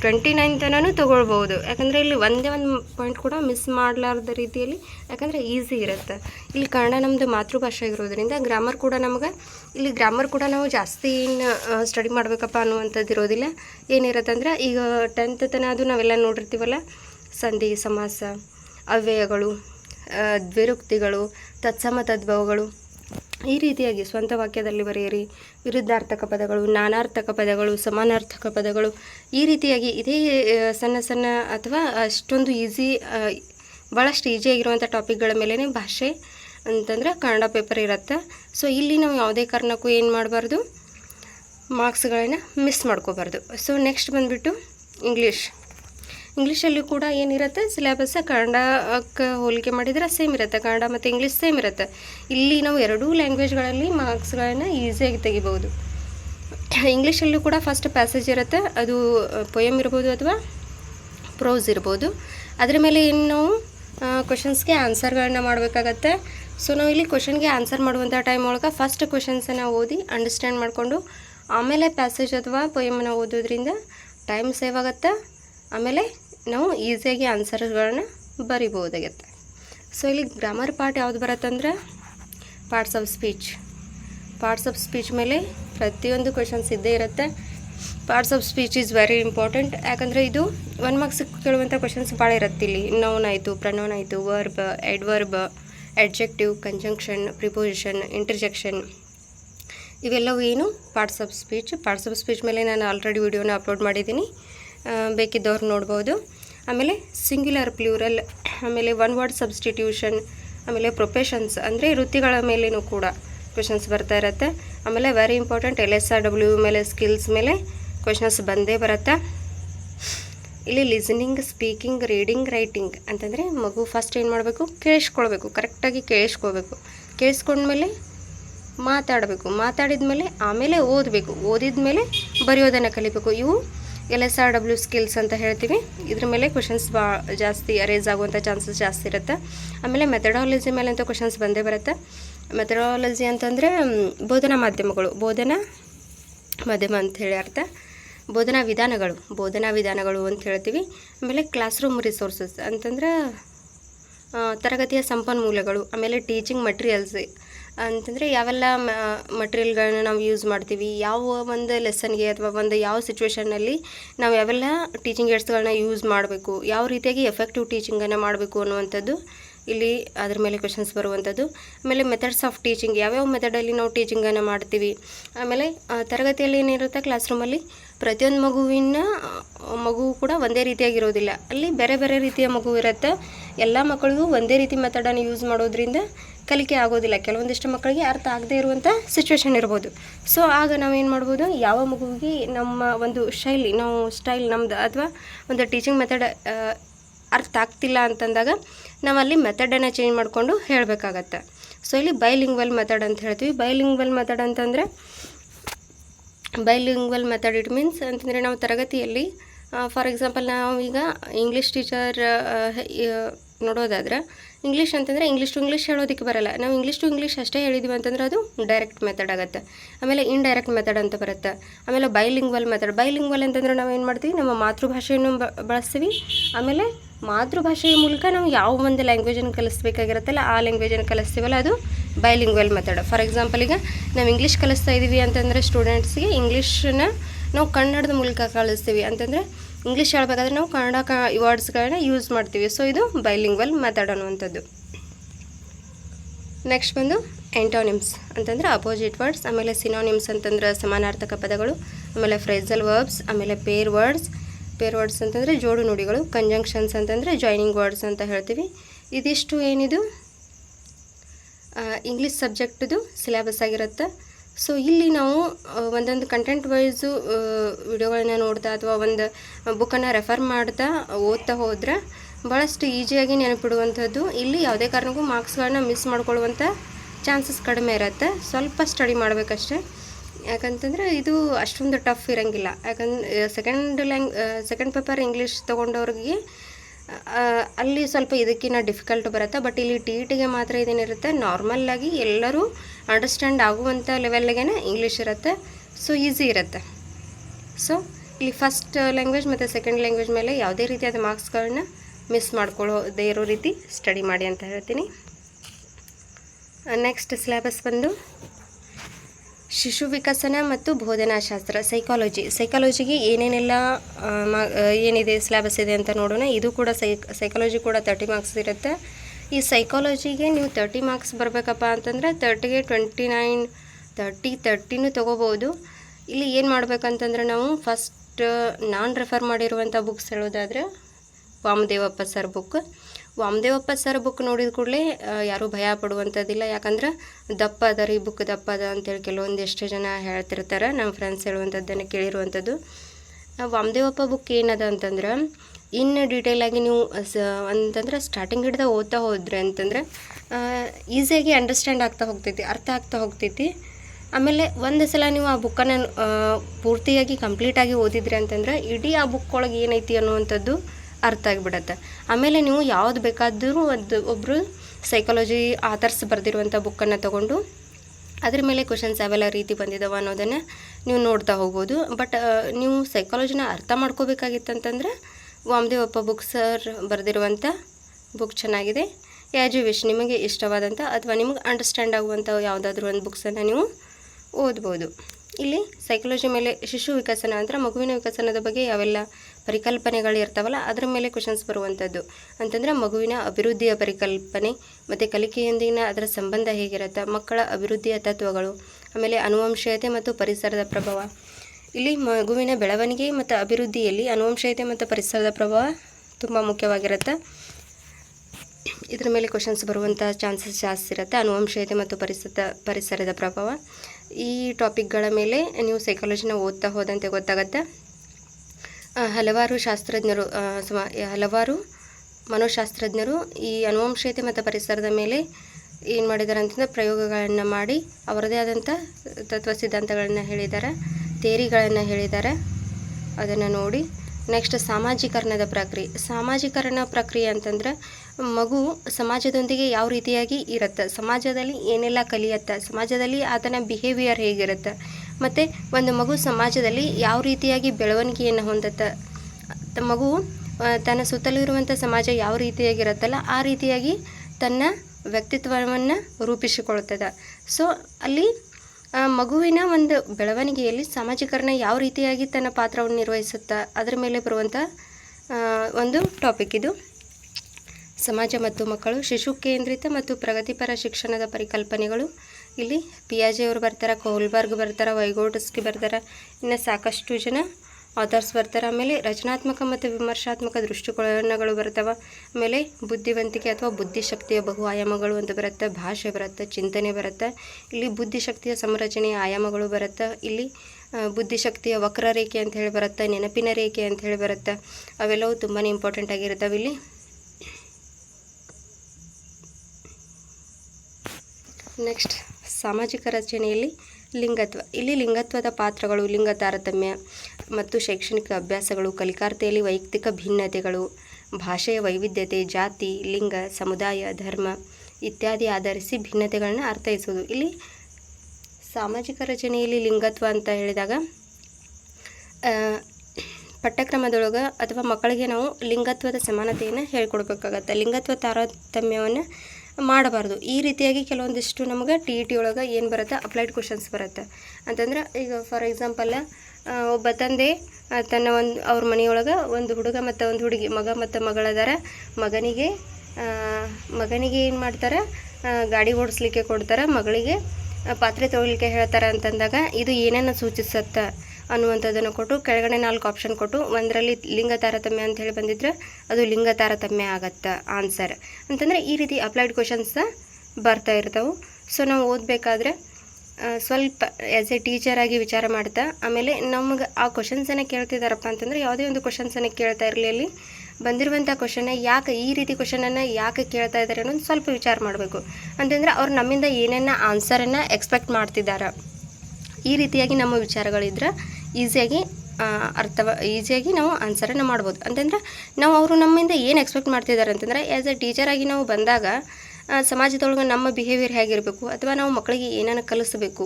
ಟ್ವೆಂಟಿ ನೈನ್ ತನೂ ತೊಗೊಳ್ಬೋದು ಯಾಕಂದರೆ ಇಲ್ಲಿ ಒಂದೇ ಒಂದು ಪಾಯಿಂಟ್ ಕೂಡ ಮಿಸ್ ಮಾಡಲಾರ್ದ ರೀತಿಯಲ್ಲಿ, ಯಾಕಂದರೆ ಈಸಿ ಇರುತ್ತೆ. ಇಲ್ಲಿ ಕನ್ನಡ ನಮ್ಮದು ಮಾತೃಭಾಷೆ ಇರೋದರಿಂದ ಗ್ರಾಮರ್ ಕೂಡ ನಮಗೆ, ಇಲ್ಲಿ ಗ್ರಾಮರ್ ಕೂಡ ನಾವು ಜಾಸ್ತಿ ಏನು ಸ್ಟಡಿ ಮಾಡಬೇಕಪ್ಪ ಅನ್ನುವಂಥದ್ದು ಇರೋದಿಲ್ಲ. ಏನಿರತ್ತಂದ್ರೆ ಈಗ ಟೆಂತ್ ತನ ಅದು ನಾವೆಲ್ಲ ನೋಡಿರ್ತೀವಲ್ಲ, ಸಂಧಿ, ಸಮಾಸ, ಅವ್ಯಯಗಳು ದ್ವಿರುಕ್ತಿಗಳು, ತತ್ಸಮ ತದ್ಭವಗಳು. ಈ ರೀತಿಯಾಗಿ ಸ್ವಂತ ವಾಕ್ಯದಲ್ಲಿ ಬರೆಯಿರಿ. ವಿರುದ್ಧಾರ್ಥಕ ಪದಗಳು ನಾನಾರ್ಥಕ ಪದಗಳು, ಸಮಾನಾರ್ಥಕ ಪದಗಳು. ಈ ರೀತಿಯಾಗಿ ಇದೇ ಸಣ್ಣ ಸಣ್ಣ ಅಥವಾ ಅಷ್ಟೊಂದು ಈಸಿ ಭಾಳಷ್ಟು ಈಜಿಯಾಗಿರುವಂಥ ಟಾಪಿಕ್ಗಳ ಮೇಲೇ ಭಾಷೆ ಅಂತಂದ್ರೆ ಕನ್ನಡ ಪೇಪರ್ ಇರುತ್ತೆ. ಸೊ, ಇಲ್ಲಿ ನಾವು ಯಾವುದೇ ಕಾರಣಕ್ಕೂ ಏನು ಮಾಡಬಾರ್ದು? ಮಾರ್ಕ್ಸ್ಗಳನ್ನ ಮಿಸ್ ಮಾಡ್ಕೋಬಾರ್ದು. ಸೊ, ನೆಕ್ಸ್ಟ್ ಬಂದುಬಿಟ್ಟು ಇಂಗ್ಲೀಷ್. ಇಂಗ್ಲೀಷಲ್ಲಿ ಕೂಡ ಏನಿರುತ್ತೆ? ಸಿಲೆಬಸ್ ಕನ್ನಡಕ್ಕೆ ಹೋಲಿಕೆ ಮಾಡಿದರೆ ಸೇಮ್ ಇರುತ್ತೆ. ಕನ್ನಡ ಮತ್ತು ಇಂಗ್ಲೀಷ್ ಸೇಮ್ ಇರುತ್ತೆ. ಇಲ್ಲಿ ನಾವು ಎರಡೂ ಲ್ಯಾಂಗ್ವೇಜ್ಗಳಲ್ಲಿ ಮಾರ್ಕ್ಸ್ಗಳನ್ನು ಈಸಿಯಾಗಿ ತೆಗಿಬೋದು ಇಂಗ್ಲೀಷಲ್ಲೂ ಕೂಡ ಫಸ್ಟ್ ಪ್ಯಾಸೇಜ್ ಇರುತ್ತೆ. ಅದು ಪೊಯಮ್ ಇರ್ಬೋದು ಅಥವಾ ಪ್ರೋಸ್ ಇರ್ಬೋದು. ಅದರ ಮೇಲೆ ಏನು ನಾವು ಕ್ವಶನ್ಸ್ಗೆ ಆನ್ಸರ್ಗಳನ್ನ ಮಾಡಬೇಕಾಗತ್ತೆ. ಸೊ ನಾವು ಇಲ್ಲಿ ಕ್ವಶನ್ಗೆ ಆನ್ಸರ್ ಮಾಡುವಂಥ ಟೈಮ್ ಒಳಗೆ ಫಸ್ಟ್ ಕ್ವಶನ್ಸನ್ನು ಓದಿ ಅಂಡರ್ಸ್ಟ್ಯಾಂಡ್ ಮಾಡಿಕೊಂಡು, ಆಮೇಲೆ ಪ್ಯಾಸೇಜ್ ಅಥವಾ ಪೊಯಮನ್ನು ಓದೋದ್ರಿಂದ ಟೈಮ್ ಸೇವ್ ಆಗುತ್ತೆ. ಆಮೇಲೆ ನಾವು ಈಸಿಯಾಗಿ ಆನ್ಸರ್ಗಳನ್ನ ಬರಿಬೋದಾಗತ್ತೆ ಸೊ ಇಲ್ಲಿ ಗ್ರಾಮರ್ ಪಾರ್ಟ್ ಯಾವ್ದು ಬರುತ್ತಂದ್ರೆ parts of speech parts of speech ಮೇಲೆ ಪ್ರತಿಯೊಂದು ಕ್ವೆಶನ್ಸ್ ಇದ್ದೇ ಇರುತ್ತೆ. Parts of speech is very important ಯಾಕಂದರೆ ಇದು ಒನ್ ಮಾರ್ಕ್ಸ್ ಕೇಳುವಂಥ ಕ್ವೆಶನ್ಸ್ ಭಾಳ ಇರುತ್ತೆ ಇಲ್ಲಿ. ನೌನ್ ಆಯಿತು ಪ್ರನೌನ್ ಆಯಿತು verb adverb adjective conjunction preposition interjection ಇವೆಲ್ಲವೂ ಏನು? Parts of speech parts of speech ಮೇಲೆ ನಾನು ಆಲ್ರೆಡಿ ವಿಡಿಯೋನ ಅಪ್ಲೋಡ್ ಮಾಡಿದ್ದೀನಿ. ಬೇಕಿದ್ದವ್ರು ನೋಡ್ಬೋದು. ಆಮೇಲೆ ಸಿಂಗ್ಯುಲರ್ ಪ್ಲ್ಯೂರಲ್ ಆಮೇಲೆ ಒನ್ ವರ್ಡ್ ಸಬ್ಸ್ಟಿಟ್ಯೂಷನ್ ಆಮೇಲೆ ಪ್ರೊಫೆಷನ್ಸ್ ಅಂದರೆ ವೃತ್ತಿಗಳ ಮೇಲೇನೂ ಕೂಡ ಕ್ವೆಶನ್ಸ್ ಬರ್ತಾ ಇರುತ್ತೆ. ಆಮೇಲೆ very important L S R W ಮೇಲೆ ಸ್ಕಿಲ್ಸ್ ಮೇಲೆ ಕ್ವೆಶನ್ಸ್ ಬಂದೇ ಬರುತ್ತೆ. ಇಲ್ಲಿ ಲಿಸನಿಂಗ್ ಸ್ಪೀಕಿಂಗ್ ರೀಡಿಂಗ್ ರೈಟಿಂಗ್ ಅಂತಂದರೆ ಮಗು ಫಸ್ಟ್ ಏನು ಮಾಡಬೇಕು? ಕೇಳಿಸ್ಕೊಳ್ಬೇಕು ಕರೆಕ್ಟಾಗಿ ಕೇಳಿಸ್ಕೊಬೇಕು ಕೇಳಿಸ್ಕೊಂಡ್ಮೇಲೆ ಮಾತಾಡಬೇಕು. ಮಾತಾಡಿದ ಮೇಲೆ ಆಮೇಲೆ ಓದಬೇಕು. ಓದಿದ ಮೇಲೆ ಬರೆಯೋದನ್ನು ಕಲಿಬೇಕು. ಇವು L S R W skills ಅಂತ ಹೇಳ್ತೀವಿ. ಇದ್ರ ಮೇಲೆ ಕ್ವಶನ್ಸ್ ಬಾ ಜಾಸ್ತಿ ಅರೇಸ್ ಆಗುವಂಥ ಚಾನ್ಸಸ್ ಜಾಸ್ತಿ ಇರುತ್ತೆ. ಆಮೇಲೆ ಮೆಥಡಾಲಜಿ ಮೇಲೆ ಅಂತ ಕ್ವಶನ್ಸ್ ಬಂದೇ ಬರುತ್ತೆ. ಮೆಥಡಾಲಜಿ ಅಂತಂದರೆ ಬೋಧನಾ ಮಾಧ್ಯಮಗಳು. ಬೋಧನಾ ಮಾಧ್ಯಮ ಅಂತ ಹೇಳಿ ಅರ್ಥ. ಬೋಧನಾ ವಿಧಾನಗಳು. ಬೋಧನಾ ವಿಧಾನಗಳು ಅಂತ ಹೇಳ್ತೀವಿ. ಆಮೇಲೆ ಕ್ಲಾಸ್ ರೂಮ್ ರಿಸೋರ್ಸಸ್ ಅಂತಂದ್ರೆ ತರಗತಿಯ ಸಂಪನ್ಮೂಲಗಳು. ಆಮೇಲೆ ಟೀಚಿಂಗ್ ಮಟೀರಿಯಲ್ಸ್ ಅಂತಂದರೆ ಯಾವೆಲ್ಲ ಮಟೀರಿಯಲ್ಗಳನ್ನ ನಾವು ಯೂಸ್ ಮಾಡ್ತೀವಿ, ಯಾವ ಒಂದು ಲೆಸನ್ಗೆ ಅಥವಾ ಒಂದು ಯಾವ ಸಿಚುವೇಷನ್ನಲ್ಲಿ ನಾವು ಯಾವೆಲ್ಲ ಟೀಚಿಂಗ್ ಏಡ್ಸ್ಗಳನ್ನ ಯೂಸ್ ಮಾಡಬೇಕು, ಯಾವ ರೀತಿಯಾಗಿ ಎಫೆಕ್ಟಿವ್ ಟೀಚಿಂಗನ್ನು ಮಾಡಬೇಕು ಅನ್ನುವಂಥದ್ದು ಇಲ್ಲಿ ಅದ್ರ ಮೇಲೆ ಕ್ವೆಶನ್ಸ್ ಬರುವಂಥದ್ದು. ಆಮೇಲೆ ಮೆಥಡ್ಸ್ ಆಫ್ ಟೀಚಿಂಗ್ ಯಾವ್ಯಾವ ಮೆಥಡಲ್ಲಿ ನಾವು ಟೀಚಿಂಗನ್ನು ಮಾಡ್ತೀವಿ. ಆಮೇಲೆ ತರಗತಿಯಲ್ಲಿ ಏನಿರುತ್ತೆ ಕ್ಲಾಸ್ ರೂಮಲ್ಲಿ ಪ್ರತಿಯೊಂದು ಮಗುವಿನ ಮಗು ಕೂಡ ಒಂದೇ ರೀತಿಯಾಗಿರೋದಿಲ್ಲ. ಅಲ್ಲಿ ಬೇರೆ ಬೇರೆ ರೀತಿಯ ಮಗು ಇರುತ್ತೆ. ಎಲ್ಲ ಮಕ್ಕಳಿಗೂ ಒಂದೇ ರೀತಿ ಮೆಥಡನ್ನು ಯೂಸ್ ಮಾಡೋದ್ರಿಂದ ಕಲಿಕೆ ಆಗೋದಿಲ್ಲ. ಕೆಲವೊಂದಿಷ್ಟು ಮಕ್ಕಳಿಗೆ ಅರ್ಥ ಆಗದೇ ಇರುವಂಥ ಸಿಚುವೇಶನ್ ಇರ್ಬೋದು. ಸೊ ಆಗ ನಾವೇನು ಮಾಡ್ಬೋದು? ಯಾವ ಮಗುವಿಗೆ ನಮ್ಮ ಒಂದು ಶೈಲಿ, ನಾವು ಸ್ಟೈಲ್ ನಮ್ಮದು ಅಥವಾ ಒಂದು ಟೀಚಿಂಗ್ ಮೆಥಡ್ ಅರ್ಥ ಆಗ್ತಿಲ್ಲ ಅಂತಂದಾಗ ನಾವಲ್ಲಿ ಮೆಥಡನ್ನು ಚೇಂಜ್ ಮಾಡಿಕೊಂಡು ಹೇಳಬೇಕಾಗತ್ತೆ. ಸೊ ಇಲ್ಲಿ ಬೈಲಿಂಗ್ವಲ್ ಮೆಥಡ್ ಅಂತ ಹೇಳ್ತೀವಿ. ಬೈಲಿಂಗ್ವಲ್ ಮೆಥಡ್ ಅಂತಂದರೆ ಬೈಲಿಂಗ್ವಲ್ ಮೆಥಡ್ ಇಟ್ ಮೀನ್ಸ್ ಅಂತಂದರೆ ನಾವು ತರಗತಿಯಲ್ಲಿ ಫಾರ್ ಎಕ್ಸಾಂಪಲ್ ನಾವು ಈಗ ಇಂಗ್ಲೀಷ್ ಟೀಚರ್ ನೋಡೋದಾದ್ರೆ ಇಂಗ್ಲೀಷ್ ಅಂತಂದರೆ ಇಂಗ್ಲೀಷ್ ಟು ಇಂಗ್ಲೀಷ್ ಹೇಳೋದಕ್ಕೆ ಬರಲ್ಲ. ನಾವು ಇಂಗ್ಲೀಷ್ ಟು ಇಂಗ್ಲೀಷ್ ಅಷ್ಟೇ ಹೇಳಿದ್ವಿ ಅಂತಂದ್ರೆ ಅದು ಡೈರೆಕ್ಟ್ ಮೆಥಡ್ ಆಗುತ್ತೆ. ಆಮೇಲೆ ಇಂಡೈರೆಕ್ಟ್ ಮೆಥಡ್ ಅಂತ ಬರುತ್ತೆ. ಆಮೇಲೆ ಬೈಲಿಂಗ್ವಲ್ ಮೆಥಡ್ ಬೈಲಿಂಗ್ವಲ್ ಅಂತಂದ್ರೆ ನಾವು ಏನು ಮಾಡ್ತೀವಿ? ನಮ್ಮ ಮಾತೃಭಾಷೆಯನ್ನು ಬಳಸ್ತೀವಿ. ಆಮೇಲೆ ಮಾತೃಭಾಷೆಯ ಮೂಲಕ ನಾವು ಯಾವ ಒಂದು ಲ್ಯಾಂಗ್ವೇಜನ್ನು ಕಲಿಸ್ಬೇಕಾಗಿರುತ್ತಲ್ಲ, ಆ ಲ್ಯಾಂಗ್ವೇಜನ್ನು ಕಲಿಸ್ತೀವಲ್ಲ, ಅದು ಬೈಲಿಂಗ್ವಲ್ ಮೆಥಡ್ ಫಾರ್ ಎಕ್ಸಾಂಪಲ್ ಈಗ ನಾವು ಇಂಗ್ಲೀಷ್ ಕಲಿಸ್ತಾ ಇದ್ದೀವಿ ಅಂತಂದರೆ ಸ್ಟೂಡೆಂಟ್ಸ್ಗೆ ಇಂಗ್ಲೀಷನ್ನ ನಾವು ಕನ್ನಡದ ಮೂಲಕ ಕಲಿಸ್ತೀವಿ. ಅಂತಂದರೆ ಇಂಗ್ಲೀಷ್ ಹೇಳಬೇಕಾದ್ರೆ ನಾವು ಕನ್ನಡ ಕ ವರ್ಡ್ಸ್ಗಳನ್ನ ಯೂಸ್ ಮಾಡ್ತೀವಿ. ಸೊ ಇದು ಬೈಲಿಂಗ್ವಲ್ ಮೆಥಡ್ ಅನ್ನುವಂಥದ್ದು. ನೆಕ್ಸ್ಟ್ ಬಂದು ಎಂಟೋನಿಮ್ಸ್ ಅಂತಂದ್ರೆ ಅಪೋಸಿಟ್ ವರ್ಡ್ಸ್ ಆಮೇಲೆ ಸಿನೋನಿಮ್ಸ್ ಅಂತಂದ್ರೆ ಸಮಾನಾರ್ಥಕ ಪದಗಳು, ಆಮೇಲೆ ಫ್ರೇಜಲ್ ವರ್ಬ್ಸ್ ಆಮೇಲೆ ಪೇರ್ ವರ್ಡ್ಸ್ ಪೇರ್ ವರ್ಡ್ಸ್ ಅಂತಂದರೆ ಜೋಡು ನುಡಿಗಳು ಕಂಜಂಕ್ಷನ್ಸ್ ಅಂತಂದರೆ ಜಾಯ್ನಿಂಗ್ ವರ್ಡ್ಸ್ ಅಂತ ಹೇಳ್ತೀವಿ. ಇದಿಷ್ಟು ಏನಿದು? ಇಂಗ್ಲೀಷ್ ಸಬ್ಜೆಕ್ಟ್ದು ಸಿಲೆಬಸ್ ಆಗಿರುತ್ತೆ. ಸೊ ಇಲ್ಲಿ ನಾವು ಒಂದೊಂದು ಕಂಟೆಂಟ್ ವೈಸು ವಿಡಿಯೋಗಳನ್ನ ನೋಡ್ತಾ ಅಥವಾ ಒಂದು ಬುಕ್ಕನ್ನು ರೆಫರ್ ಮಾಡ್ತಾ ಓದ್ತಾ ಹೋದ್ರೆ ಭಾಳಷ್ಟು ಈಸಿಯಾಗಿ ನೆನಪಿಡುವಂಥದ್ದು. ಇಲ್ಲಿ ಯಾವುದೇ ಕಾರಣಕ್ಕೂ ಮಾರ್ಕ್ಸ್ಗಳನ್ನ ಮಿಸ್ ಮಾಡ್ಕೊಳ್ಳುವಂಥ ಚಾನ್ಸಸ್ ಕಡಿಮೆ ಇರುತ್ತೆ. ಸ್ವಲ್ಪ ಸ್ಟಡಿ ಮಾಡಬೇಕಷ್ಟೆ. ಯಾಕಂತಂದರೆ ಇದು ಅಷ್ಟೊಂದು ಟಫ್ ಇರೋಂಗಿಲ್ಲ. ಯಾಕಂದ್ರೆ second lang second paper English ತೊಗೊಂಡವ್ರಿಗೆ ಅಲ್ಲಿ ಸ್ವಲ್ಪ ಇದಕ್ಕಿಂತ ಡಿಫಿಕಲ್ಟ್ ಬರುತ್ತೆ. ಬಟ್ ಇಲ್ಲಿ ಟಿ ಟಿಗೆ ಮಾತ್ರ ಇದೇನಿರುತ್ತೆ? ನಾರ್ಮಲ್ಲಾಗಿ ಎಲ್ಲರೂ ಅಂಡರ್ಸ್ಟ್ಯಾಂಡ್ ಆಗುವಂಥ ಲೆವೆಲ್ಗೆ ಇಂಗ್ಲೀಷ್ ಇರುತ್ತೆ. ಸೊ ಈಸಿ ಇರುತ್ತೆ. ಸೊ ಇಲ್ಲಿ ಫಸ್ಟ್ ಲ್ಯಾಂಗ್ವೇಜ್ ಮತ್ತು ಸೆಕೆಂಡ್ ಲ್ಯಾಂಗ್ವೇಜ್ ಮೇಲೆ ಯಾವುದೇ ರೀತಿಯಾದ ಮಾರ್ಕ್ಸ್ಗಳನ್ನ ಮಿಸ್ ಮಾಡ್ಕೊಳ್ಳೋದೇ ಇರೋ ರೀತಿ ಸ್ಟಡಿ ಮಾಡಿ ಅಂತ ಹೇಳ್ತೀನಿ. ನೆಕ್ಸ್ಟ್ ಸಿಲೆಬಸ್ ಬಂದು ಶಿಶು ವಿಕಸನ ಮತ್ತು ಬೋಧನಾಶಾಸ್ತ್ರ ಸೈಕಾಲಜಿ ಸೈಕಾಲಜಿಗೆ ಏನೇನೆಲ್ಲ ಏನಿದೆ ಸಿಲೆಬಸ್ ಇದೆ ಅಂತ ನೋಡೋಣ. ಇದು ಕೂಡ ಸೈ ಸೈಕಾಲಜಿ ಕೂಡ ತರ್ಟಿ ಮಾರ್ಕ್ಸ್ ಇರುತ್ತೆ. ಈ ಸೈಕಾಲಜಿಗೆ ನೀವು ತರ್ಟಿ ಮಾರ್ಕ್ಸ್ ಬರಬೇಕಪ್ಪ ಅಂತಂದರೆ ತರ್ಟಿಗೆ ಟ್ವೆಂಟಿ ನೈನ್ ತರ್ಟಿ ತರ್ಟಿನೂ ತೊಗೋಬೋದು. ಇಲ್ಲಿ ಏನು ಮಾಡಬೇಕಂತಂದ್ರೆ ನಾವು ಫಸ್ಟ್ ನಾನು ರೆಫರ್ ಮಾಡಿರುವಂಥ ಬುಕ್ಸ್ ಹೇಳೋದಾದರೆ Vamadevappa sir book Vamadevappa sir book ನೋಡಿದ ಕೂಡಲೇ ಯಾರೂ ಭಯ ಪಡುವಂಥದ್ದಿಲ್ಲ. ಯಾಕಂದ್ರೆ, ದಪ್ಪ ಅದ ರೀ ಬುಕ್ ದಪ್ಪ ಅದ ಅಂತೇಳಿ ಕೆಲವೊಂದಿಷ್ಟು ಜನ ಹೇಳ್ತಿರ್ತಾರೆ. ನಮ್ಮ ಫ್ರೆಂಡ್ಸ್ ಹೇಳುವಂಥದ್ದನ್ನು ಕೇಳಿರುವಂಥದ್ದು. ವಾಮದೇವಪ್ಪ ಬುಕ್ ಏನದ ಅಂತಂದ್ರೆ ಇನ್ನು ಡೀಟೇಲಾಗಿ ನೀವು ಸ, ಅಂತಂದ್ರೆ ಸ್ಟಾರ್ಟಿಂಗ್ ಹಿಡ್ದು ಓದ್ತಾ ಹೋದ್ರೆ ಅಂತಂದ್ರೆ ಈಸಿಯಾಗಿ ಅಂಡರ್ಸ್ಟ್ಯಾಂಡ್ ಆಗ್ತಾ ಹೋಗ್ತೈತಿ, ಅರ್ಥ ಆಗ್ತಾ ಹೋಗ್ತೈತಿ. ಆಮೇಲೆ ಒಂದು ಸಲ ನೀವು ಆ ಬುಕ್ಕನ್ನು ಪೂರ್ತಿಯಾಗಿ ಕಂಪ್ಲೀಟಾಗಿ ಓದಿದ್ರಿ ಅಂತಂದ್ರೆ, ಇಡೀ ಆ ಬುಕ್ ಒಳಗೆ ಏನೈತಿ ಅನ್ನುವಂಥದ್ದು ಅರ್ಥ ಆಗಿಬಿಡತ್ತೆ. ಆಮೇಲೆ ನೀವು ಯಾವ್ದು ಬೇಕಾದರೂ ಒಂದು ಒಬ್ಬರು ಸೈಕಾಲಜಿ ಆಥರ್ಸ್ ಬರೆದಿರುವಂಥ ಬುಕ್ಕನ್ನು ತಗೊಂಡು ಅದ್ರ ಮೇಲೆ ಕ್ವಶನ್ಸ್ ಯಾವೆಲ್ಲ ರೀತಿ ಬಂದಿದ್ದಾವೆ ಅನ್ನೋದನ್ನು ನೀವು ನೋಡ್ತಾ ಹೋಗ್ಬೋದು. ಬಟ್ ನೀವು ಸೈಕಾಲಜಿನ ಅರ್ಥ ಮಾಡ್ಕೋಬೇಕಾಗಿತ್ತಂತಂದ್ರೆ ವಾಮದೇವಪ್ಪ ಬುಕ್ ಸರ್ ಬರೆದಿರುವಂಥ ಬುಕ್ ಚೆನ್ನಾಗಿದೆ. ಯಾಜ್ ವಿಶ್ ನಿಮಗೆ ಇಷ್ಟವಾದಂಥ ಅಥವಾ ನಿಮಗೆ ಅಂಡರ್ಸ್ಟ್ಯಾಂಡ್ ಆಗುವಂಥ ಯಾವುದಾದ್ರೂ ಒಂದು ಬುಕ್ಸನ್ನು ನೀವು ಓದ್ಬೋದು. ಇಲ್ಲಿ ಸೈಕಾಲಜಿ ಮೇಲೆ ಶಿಶು ವಿಕಸನ ಅಂದರೆ ಮಗುವಿನ ವಿಕಸನದ ಬಗ್ಗೆ ಯಾವೆಲ್ಲ ಪರಿಕಲ್ಪನೆಗಳು ಇರ್ತಾವಲ್ಲ, ಅದರ ಮೇಲೆ ಕ್ವಶನ್ಸ್ ಬರುವಂಥದ್ದು ಅಂತಂದರೆ ಮಗುವಿನ ಅಭಿವೃದ್ಧಿಯ ಪರಿಕಲ್ಪನೆ, ಮತ್ತು ಕಲಿಕೆಯೊಂದಿಗಿನ ಅದರ ಸಂಬಂಧ ಹೇಗಿರುತ್ತೆ, ಮಕ್ಕಳ ಅಭಿವೃದ್ಧಿಯ ತತ್ವಗಳು, ಆಮೇಲೆ ಅನುವಂಶೀಯತೆ ಮತ್ತು ಪರಿಸರದ ಪ್ರಭಾವ. ಇಲ್ಲಿ ಮಗುವಿನ ಬೆಳವಣಿಗೆ ಮತ್ತು ಅಭಿವೃದ್ಧಿಯಲ್ಲಿ ಅನುವಂಶೀಯತೆ ಮತ್ತು ಪರಿಸರದ ಪ್ರಭಾವ ತುಂಬ ಮುಖ್ಯವಾಗಿರುತ್ತೆ. ಇದರ ಮೇಲೆ ಕ್ವಶನ್ಸ್ ಬರುವಂಥ ಚಾನ್ಸಸ್ ಜಾಸ್ತಿ ಇರುತ್ತೆ, ಅನುವಂಶೀಯತೆ ಮತ್ತು ಪರಿಸರದ ಪರಿಸರದ ಪ್ರಭಾವ. ಈ ಟಾಪಿಕ್ಗಳ ಮೇಲೆ ನೀವು ಸೈಕಾಲಜಿನ ಓದ್ತಾ ಹೋದಂತೆ ಗೊತ್ತಾಗುತ್ತೆ. ಹಲವಾರು ಶಾಸ್ತ್ರಜ್ಞರು ಹಲವಾರು ಮನೋಶಾಸ್ತ್ರಜ್ಞರು ಈ ಅನುವಂಶೀಯತೆ ಮತ್ತು ಪರಿಸರದ ಮೇಲೆ ಏನು ಮಾಡಿದ್ದಾರೆ ಅಂತಂದರೆ ಪ್ರಯೋಗಗಳನ್ನು ಮಾಡಿ ಅವರದೇ ಆದಂಥ ತತ್ವ ಸಿದ್ಧಾಂತಗಳನ್ನು ಹೇಳಿದ್ದಾರೆ ತೇರಿಗಳನ್ನು ಹೇಳಿದ್ದಾರೆ. ಅದನ್ನು ನೋಡಿ ನೆಕ್ಸ್ಟ್ ಸಾಮಾಜೀಕರಣದ ಪ್ರಕ್ರಿಯೆ, ಸಾಮಾಜೀಕರಣ ಪ್ರಕ್ರಿಯೆ ಅಂತಂದ್ರೆ ಮಗು ಸಮಾಜದೊಂದಿಗೆ ಯಾವ ರೀತಿಯಾಗಿ ಇರುತ್ತೆ? ಸಮಾಜದಲ್ಲಿ ಏನೆಲ್ಲ ಕಲಿಯತ್ತೆ? ಸಮಾಜದಲ್ಲಿ ಆತನ ಬಿಹೇವಿಯರ್ ಹೇಗಿರುತ್ತೆ? ಮತ್ತು ಒಂದು ಮಗು ಸಮಾಜದಲ್ಲಿ ಯಾವ ರೀತಿಯಾಗಿ ಬೆಳವಣಿಗೆಯನ್ನು ಹೊಂದುತ್ತೆ? ಮಗು ತನ್ನ ಸುತ್ತಲೂ ಇರುವಂಥ ಸಮಾಜ ಯಾವ ರೀತಿಯಾಗಿರುತ್ತಲ್ಲ, ಆ ರೀತಿಯಾಗಿ ತನ್ನ ವ್ಯಕ್ತಿತ್ವವನ್ನು ರೂಪಿಸಿಕೊಳ್ಳುತ್ತದೆ ಸೊ ಅಲ್ಲಿ ಮಗುವಿನ ಒಂದು ಬೆಳವಣಿಗೆಯಲ್ಲಿ ಸಾಮಾಜಿಕರಣ ಯಾವ ರೀತಿಯಾಗಿ ತನ್ನ ಪಾತ್ರವನ್ನು ನಿರ್ವಹಿಸುತ್ತಾ? ಅದರ ಮೇಲೆ ಬರುವಂಥ ಒಂದು ಟಾಪಿಕ್ ಇದು. ಸಮಾಜ ಮತ್ತು ಮಕ್ಕಳು, ಶಿಶು ಕೇಂದ್ರಿತ ಮತ್ತು ಪ್ರಗತಿಪರ ಶಿಕ್ಷಣದ ಪರಿಕಲ್ಪನೆಗಳು. ಇಲ್ಲಿ ಪಿಯಾಜೆ ಅವರು ಬರ್ತಾರೆ, ಕೋಲ್ಬರ್ಗ್ ಬರ್ತಾರೆ ವೈಗೋಟಸ್ಕಿ ಬರ್ತಾರೆ. ಇನ್ನು ಸಾಕಷ್ಟು ಜನ ಆಥರ್ಸ್ ಬರ್ತಾರೆ. ಆಮೇಲೆ ರಚನಾತ್ಮಕ ಮತ್ತು ವಿಮರ್ಶಾತ್ಮಕ ದೃಷ್ಟಿಕೋನಗಳು ಬರ್ತವೆ. ಆಮೇಲೆ ಬುದ್ಧಿವಂತಿಕೆ ಅಥವಾ ಬುದ್ಧಿಶಕ್ತಿಯ ಬಹು ಆಯಾಮಗಳು ಅಂತ ಬರುತ್ತೆ, ಭಾಷೆ ಬರುತ್ತೆ, ಚಿಂತನೆ ಬರುತ್ತೆ. ಇಲ್ಲಿ ಬುದ್ಧಿಶಕ್ತಿಯ ಸಂರಚನೆಯ ಆಯಾಮಗಳು ಬರುತ್ತೆ. ಇಲ್ಲಿ ಬುದ್ಧಿಶಕ್ತಿಯ ವಕ್ರರೇಖೆ ಅಂತ ಹೇಳಿ ಬರುತ್ತೆ, ನೆನಪಿನ ರೇಖೆ ಅಂತ ಹೇಳಿ ಬರುತ್ತೆ. ಅವೆಲ್ಲವೂ ತುಂಬಾ ಇಂಪಾರ್ಟೆಂಟ್ ಆಗಿರ್ತವೆ ಇಲ್ಲಿ ನೆಕ್ಸ್ಟ್ ಸಾಮಾಜಿಕ ರಚನೆಯಲ್ಲಿ ಲಿಂಗತ್ವ. ಇಲ್ಲಿ ಲಿಂಗತ್ವದ ಪಾತ್ರಗಳು ಲಿಂಗ ತಾರತಮ್ಯ ಮತ್ತು ಶೈಕ್ಷಣಿಕ ಅಭ್ಯಾಸಗಳು ಕಲಿಕಾರ್ಥೆಯಲ್ಲಿ ವೈಯಕ್ತಿಕ ಭಿನ್ನತೆಗಳು, ಭಾಷೆಯ ವೈವಿಧ್ಯತೆ, ಜಾತಿ, ಲಿಂಗ, ಸಮುದಾಯ, ಧರ್ಮ ಇತ್ಯಾದಿ ಆಧರಿಸಿ ಭಿನ್ನತೆಗಳನ್ನ ಅರ್ಥೈಸುವುದು. ಇಲ್ಲಿ ಸಾಮಾಜಿಕ ರಚನೆಯಲ್ಲಿ ಲಿಂಗತ್ವ ಅಂತ ಹೇಳಿದಾಗ ಪಠ್ಯಕ್ರಮದೊಳಗೆ ಅಥವಾ ಮಕ್ಕಳಿಗೆ ನಾವು ಲಿಂಗತ್ವದ ಸಮಾನತೆಯನ್ನು ಹೇಳ್ಕೊಡ್ಬೇಕಾಗತ್ತೆ. ಲಿಂಗತ್ವ ತಾರತಮ್ಯವನ್ನು ಮಾಡಬಾರ್ದು. ಈ ರೀತಿಯಾಗಿ ಕೆಲವೊಂದಿಷ್ಟು ನಮಗೆ ಟಿ ಇ ಟಿ ಒಳಗೆ ಏನು ಬರುತ್ತೆ? ಅಪ್ಲೈಡ್ ಕ್ವಶನ್ಸ್ ಬರುತ್ತೆ. ಅಂತಂದ್ರೆ, ಈಗ ಫಾರ್ ಎಕ್ಸಾಂಪಲ್ ಒಬ್ಬ ತಂದೆ ತನ್ನ ಒಂದು, ಅವ್ರ ಮನೆಯೊಳಗೆ ಒಂದು ಹುಡುಗ ಮತ್ತು ಒಂದು ಹುಡುಗಿ, ಮಗ ಮತ್ತು ಮಗಳದಾರ. ಮಗನಿಗೆ ಮಗನಿಗೆ ಏನು ಮಾಡ್ತಾರೆ? ಗಾಡಿ ಓಡಿಸ್ಲಿಕ್ಕೆ ಕೊಡ್ತಾರೆ. ಮಗಳಿಗೆ ಪಾತ್ರೆ ತೊಳಿಲಿಕ್ಕೆ ಹೇಳ್ತಾರೆ ಅಂತಂದಾಗ, ಇದು ಏನನ್ನು ಸೂಚಿಸುತ್ತೆ? ಅನ್ನುವಂಥದ್ದನ್ನು ಕೊಟ್ಟು, ಕೆಳಗಡೆ ನಾಲ್ಕು ಆಪ್ಷನ್ ಕೊಟ್ಟು, ಒಂದರಲ್ಲಿ ಲಿಂಗ ತಾರತಮ್ಯ ಅಂತ ಹೇಳಿ ಬಂದಿದ್ರೆ ಅದು ಲಿಂಗ ತಾರತಮ್ಯ ಆಗತ್ತೆ ಆನ್ಸರ್ ಅಂತಂದರೆ ಈ ರೀತಿ ಅಪ್ಲೈಡ್ ಕ್ವಶನ್ಸ್ ಬರ್ತಾ ಇರ್ತವೆ. ಸೊ ನಾವು ಓದಬೇಕಾದ್ರೆ ಸ್ವಲ್ಪ ಆ್ಯಸ್ ಎ ಟೀಚರಾಗಿ ವಿಚಾರ ಮಾಡ್ತಾ, ಆಮೇಲೆ ನಮಗೆ ಆ ಕ್ವಶನ್ಸನ್ನು ಕೇಳ್ತಿದ್ದಾರಪ್ಪ ಅಂತಂದರೆ ಯಾವುದೇ ಒಂದು ಕ್ವಶನ್ಸನ್ನು ಕೇಳ್ತಾ ಇರಲಿ, ಅಲ್ಲಿ ಬಂದಿರುವಂಥ ಕ್ವಶನ್ನ ಯಾಕೆ ಈ ರೀತಿ ಕ್ವಶನನ್ನು ಯಾಕೆ ಕೇಳ್ತಾ ಇದ್ದಾರೆ ಅನ್ನೋದು ಸ್ವಲ್ಪ ವಿಚಾರ ಮಾಡಬೇಕು. ಅಂತಂದರೆ ಅವ್ರು ನಮ್ಮಿಂದ ಏನೇನ ಆನ್ಸರನ್ನು ಎಕ್ಸ್ಪೆಕ್ಟ್ ಮಾಡ್ತಿದ್ದಾರೆ ಈ ರೀತಿಯಾಗಿ ನಮ್ಮ ವಿಚಾರಗಳಿದ್ರೆ ಈಸಿಯಾಗಿ ಅರ್ಥ ಈಸಿಯಾಗಿ ನಾವು ಆನ್ಸರನ್ನು ಮಾಡ್ಬೋದು. ಅಂತಂದ್ರೆ ನಾವು ಅವರು ನಮ್ಮಿಂದ ಏನು ಎಕ್ಸ್ಪೆಕ್ಟ್ ಮಾಡ್ತಿದ್ದಾರೆ ಅಂತಂದರೆ ಆ್ಯಸ್ ಎ ಟೀಚರಾಗಿ ನಾವು ಬಂದಾಗ ಸಮಾಜದೊಳಗೆ ನಮ್ಮ ಬಿಹೇವಿಯರ್ ಹೇಗಿರಬೇಕು, ಅಥವಾ ನಾವು ಮಕ್ಕಳಿಗೆ ಏನನ್ನು ಕಲಿಸಬೇಕು,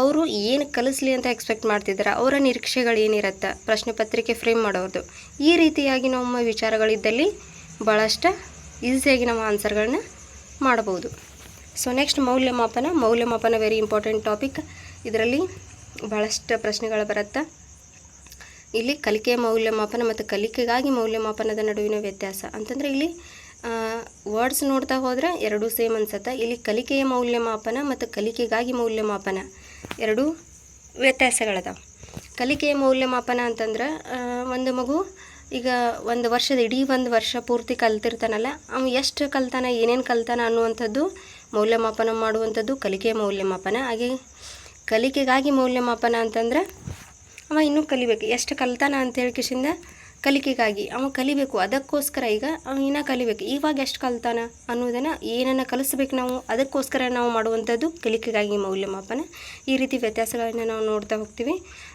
ಅವರು ಏನು ಕಲಿಸ್ಲಿ ಅಂತ ಎಕ್ಸ್ಪೆಕ್ಟ್ ಮಾಡ್ತಿದ್ದಾರೆ ಅವರ ನಿರೀಕ್ಷೆಗಳು ಏನಿರುತ್ತೆ, ಪ್ರಶ್ನೆ ಪತ್ರಿಕೆ ಫ್ರೇಮ್ ಮಾಡೋದು ಈ ರೀತಿಯಾಗಿ ನಮ್ಮ ವಿಚಾರಗಳಿದ್ದಲ್ಲಿ ಭಾಳಷ್ಟು ಈಸಿಯಾಗಿ ನಾವು ಆನ್ಸರ್ಗಳನ್ನ ಮಾಡ್ಬೋದು. ಸೊ ನೆಕ್ಸ್ಟ್ ಮೌಲ್ಯಮಾಪನ ಮೌಲ್ಯಮಾಪನ ವೆರಿ ಇಂಪಾರ್ಟೆಂಟ್ ಟಾಪಿಕ್ ಇದರಲ್ಲಿ ಭಾಳಷ್ಟು ಪ್ರಶ್ನೆಗಳು ಬರುತ್ತೆ? ಇಲ್ಲಿ ಕಲಿಕೆಯ ಮೌಲ್ಯಮಾಪನ ಮತ್ತು ಕಲಿಕೆಗಾಗಿ ಮೌಲ್ಯಮಾಪನದ ನಡುವಿನ ವ್ಯತ್ಯಾಸ. ಅಂತಂದರೆ ಇಲ್ಲಿ ವರ್ಡ್ಸ್ ನೋಡ್ತಾ ಹೋದರೆ ಎರಡೂ ಸೇಮ್ ಅನ್ಸುತ್ತೆ. ಇಲ್ಲಿ ಕಲಿಕೆಯ ಮೌಲ್ಯಮಾಪನ ಮತ್ತು ಕಲಿಕೆಗಾಗಿ ಮೌಲ್ಯಮಾಪನ ಎರಡೂ ವ್ಯತ್ಯಾಸಗಳದಾವೆ. ಕಲಿಕೆಯ ಮೌಲ್ಯಮಾಪನ ಅಂತಂದ್ರೆ ಒಂದು ಮಗು ಈಗ ಒಂದು ವರ್ಷದ ಇಡೀ ಒಂದು ವರ್ಷ ಪೂರ್ತಿ ಕಲ್ತಿರ್ತಾನಲ್ಲ ಅವನು ಎಷ್ಟು ಕಲ್ತಾನ, ಏನೇನು ಕಲ್ತಾನ ಅನ್ನುವಂಥದ್ದು ಮೌಲ್ಯಮಾಪನ ಮಾಡುವಂಥದ್ದು ಕಲಿಕೆಯ ಮೌಲ್ಯಮಾಪನ. ಹಾಗೆ ಕಲಿಕೆಗಾಗಿ ಮೌಲ್ಯಮಾಪನ ಅಂತಂದ್ರೆ ಅವ ಇನ್ನೂ ಕಲಿಬೇಕು. ಎಷ್ಟು ಕಲ್ತಾನ ಅಂತ ಕಿಶಿಂದ ಕಲಿಕೆಗಾಗಿ. ಅವ ಕಲಿಬೇಕು. ಅದಕ್ಕೋಸ್ಕರ ಈಗ ಅವ ಇನ್ನೂ ಕಲಿಬೇಕು. ಇವಾಗ ಎಷ್ಟು ಕಲ್ತಾನ ಅನ್ನೋದನ್ನು ಏನನ್ನು ಕಲಿಸ್ಬೇಕು ನಾವು, ಅದಕ್ಕೋಸ್ಕರ ನಾವು ಮಾಡುವಂಥದ್ದು ಕಲಿಕೆಗಾಗಿ ಮೌಲ್ಯಮಾಪನ. ಈ ರೀತಿ ವ್ಯತ್ಯಾಸಗಳನ್ನು ನಾವು ನೋಡ್ತಾ ಹೋಗ್ತೀವಿ.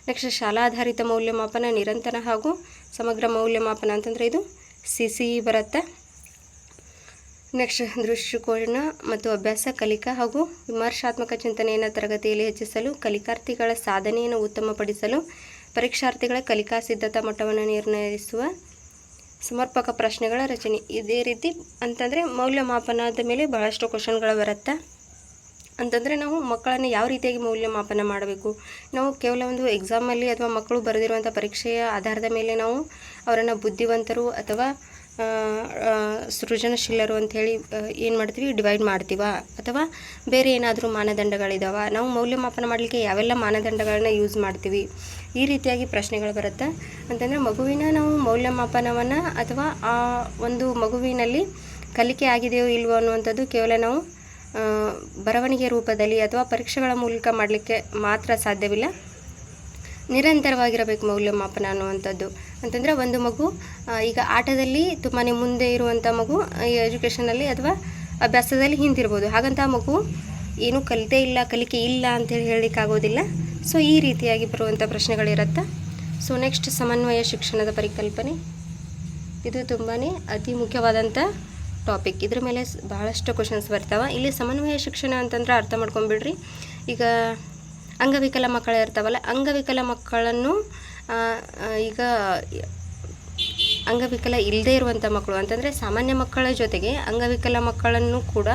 ನೆಕ್ಸ್ಟ್ ಶಾಲಾಧಾರಿತ ಮೌಲ್ಯಮಾಪನ, ನಿರಂತರ ಹಾಗೂ ಸಮಗ್ರ ಮೌಲ್ಯಮಾಪನ ಅಂತಂದರೆ ಇದು ಸಿ ಸಿ ಬರುತ್ತೆ. ನೆಕ್ಸ್ಟ್ ದೃಷ್ಟಿಕೋನ ಮತ್ತು ಅಭ್ಯಾಸ, ಕಲಿಕಾ ಹಾಗೂ ವಿಮರ್ಶಾತ್ಮಕ ಚಿಂತನೆಯನ್ನು ತರಗತಿಯಲ್ಲಿ ಹೆಚ್ಚಿಸಲು, ಕಲಿಕಾರ್ಥಿಗಳ ಸಾಧನೆಯನ್ನು ಉತ್ತಮಪಡಿಸಲು, ಪರೀಕ್ಷಾರ್ಥಿಗಳ ಕಲಿಕಾ ಸಿದ್ಧತಾ ಮಟ್ಟವನ್ನು ನಿರ್ಣಯಿಸುವ ಸಮರ್ಪಕ ಪ್ರಶ್ನೆಗಳ ರಚನೆ. ಇದೇ ರೀತಿ ಅಂತಂದರೆ ಮೌಲ್ಯಮಾಪನದ ಮೇಲೆ ಬಹಳಷ್ಟು ಕ್ವಶನ್ಗಳು ಬರುತ್ತೆ? ಅಂತಂದರೆ ನಾವು ಮಕ್ಕಳನ್ನು ಯಾವ ರೀತಿಯಾಗಿ ಮೌಲ್ಯಮಾಪನ ಮಾಡಬೇಕು? ನಾವು ಕೇವಲ ಒಂದು ಎಕ್ಸಾಮಲ್ಲಿ ಅಥವಾ ಮಕ್ಕಳು ಬರೆದಿರುವಂಥ ಪರೀಕ್ಷೆಯ ಆಧಾರದ ಮೇಲೆ ನಾವು ಅವರನ್ನು ಬುದ್ಧಿವಂತರು ಅಥವಾ ಸೃಜನಶೀಲರು ಅಂಥೇಳಿ ಏನು ಮಾಡ್ತೀವಿ? ಡಿವೈಡ್ ಮಾಡ್ತೀವ? ಅಥವಾ ಬೇರೆ ಏನಾದರೂ ಮಾನದಂಡಗಳಿದಾವ? ನಾವು ಮೌಲ್ಯಮಾಪನ ಮಾಡಲಿಕ್ಕೆ ಯಾವೆಲ್ಲ ಮಾನದಂಡಗಳನ್ನ ಯೂಸ್ ಮಾಡ್ತೀವಿ? ಈ ರೀತಿಯಾಗಿ ಪ್ರಶ್ನೆಗಳು ಬರುತ್ತೆ. ಅಂತಂದರೆ ಮಗುವಿನ ನಾವು ಮೌಲ್ಯಮಾಪನವನ್ನು ಅಥವಾ ಆ ಒಂದು ಮಗುವಿನಲ್ಲಿ ಕಲಿಕೆ ಆಗಿದೆಯೋ ಇಲ್ವೋ ಅನ್ನುವಂಥದ್ದು ಕೇವಲ ನಾವು ಬರವಣಿಗೆ ರೂಪದಲ್ಲಿ ಅಥವಾ ಪರೀಕ್ಷೆಗಳ ಮೂಲಕ ಮಾಡಲಿಕ್ಕೆ ಮಾತ್ರ ಸಾಧ್ಯವಿಲ್ಲ. ನಿರಂತರವಾಗಿರಬೇಕು ಮೌಲ್ಯಮಾಪನ ಅನ್ನುವಂಥದ್ದು. ಅಂತಂದರೆ ಒಂದು ಮಗು ಈಗ ಆಟದಲ್ಲಿ ತುಂಬಾ ಮುಂದೆ ಇರುವಂಥ ಮಗು, ಈ ಎಜುಕೇಷನಲ್ಲಿ ಅಥವಾ ಅಭ್ಯಾಸದಲ್ಲಿ ಹಿಂದಿರ್ಬೋದು ಹಾಗಂತ ಮಗು ಏನೂ ಕಲಿತೇ ಇಲ್ಲ, ಕಲಿಕೆ ಇಲ್ಲ ಅಂತೇಳಿ ಹೇಳಲಿಕ್ಕಾಗೋದಿಲ್ಲ. ಸೊ ಈ ರೀತಿಯಾಗಿ ಬರುವಂಥ ಪ್ರಶ್ನೆಗಳಿರುತ್ತೆ. ಸೊ ನೆಕ್ಸ್ಟ್ ಸಮನ್ವಯ ಶಿಕ್ಷಣದ ಪರಿಕಲ್ಪನೆ. ಇದು ತುಂಬಾ ಅತಿ ಮುಖ್ಯವಾದಂಥ ಟಾಪಿಕ್ ಇದ್ರ ಮೇಲೆ ಬಹಳಷ್ಟು ಕ್ವಶನ್ಸ್ ಬರ್ತಾವೆ. ಇಲ್ಲಿ ಸಮನ್ವಯ ಶಿಕ್ಷಣ ಅಂತಂದ್ರೆ ಅರ್ಥ ಮಾಡ್ಕೊಂಬಿಡ್ರಿ. ಈಗ ಅಂಗವಿಕಲ ಮಕ್ಕಳು ಇರ್ತಾವಲ್ಲ, ಅಂಗವಿಕಲ ಮಕ್ಕಳನ್ನು ಈಗ ಅಂಗವಿಕಲ ಇಲ್ಲದೇ ಇರುವಂಥ ಮಕ್ಕಳು ಅಂತಂದರೆ ಸಾಮಾನ್ಯ ಮಕ್ಕಳ ಜೊತೆಗೆ ಅಂಗವಿಕಲ ಮಕ್ಕಳನ್ನು ಕೂಡ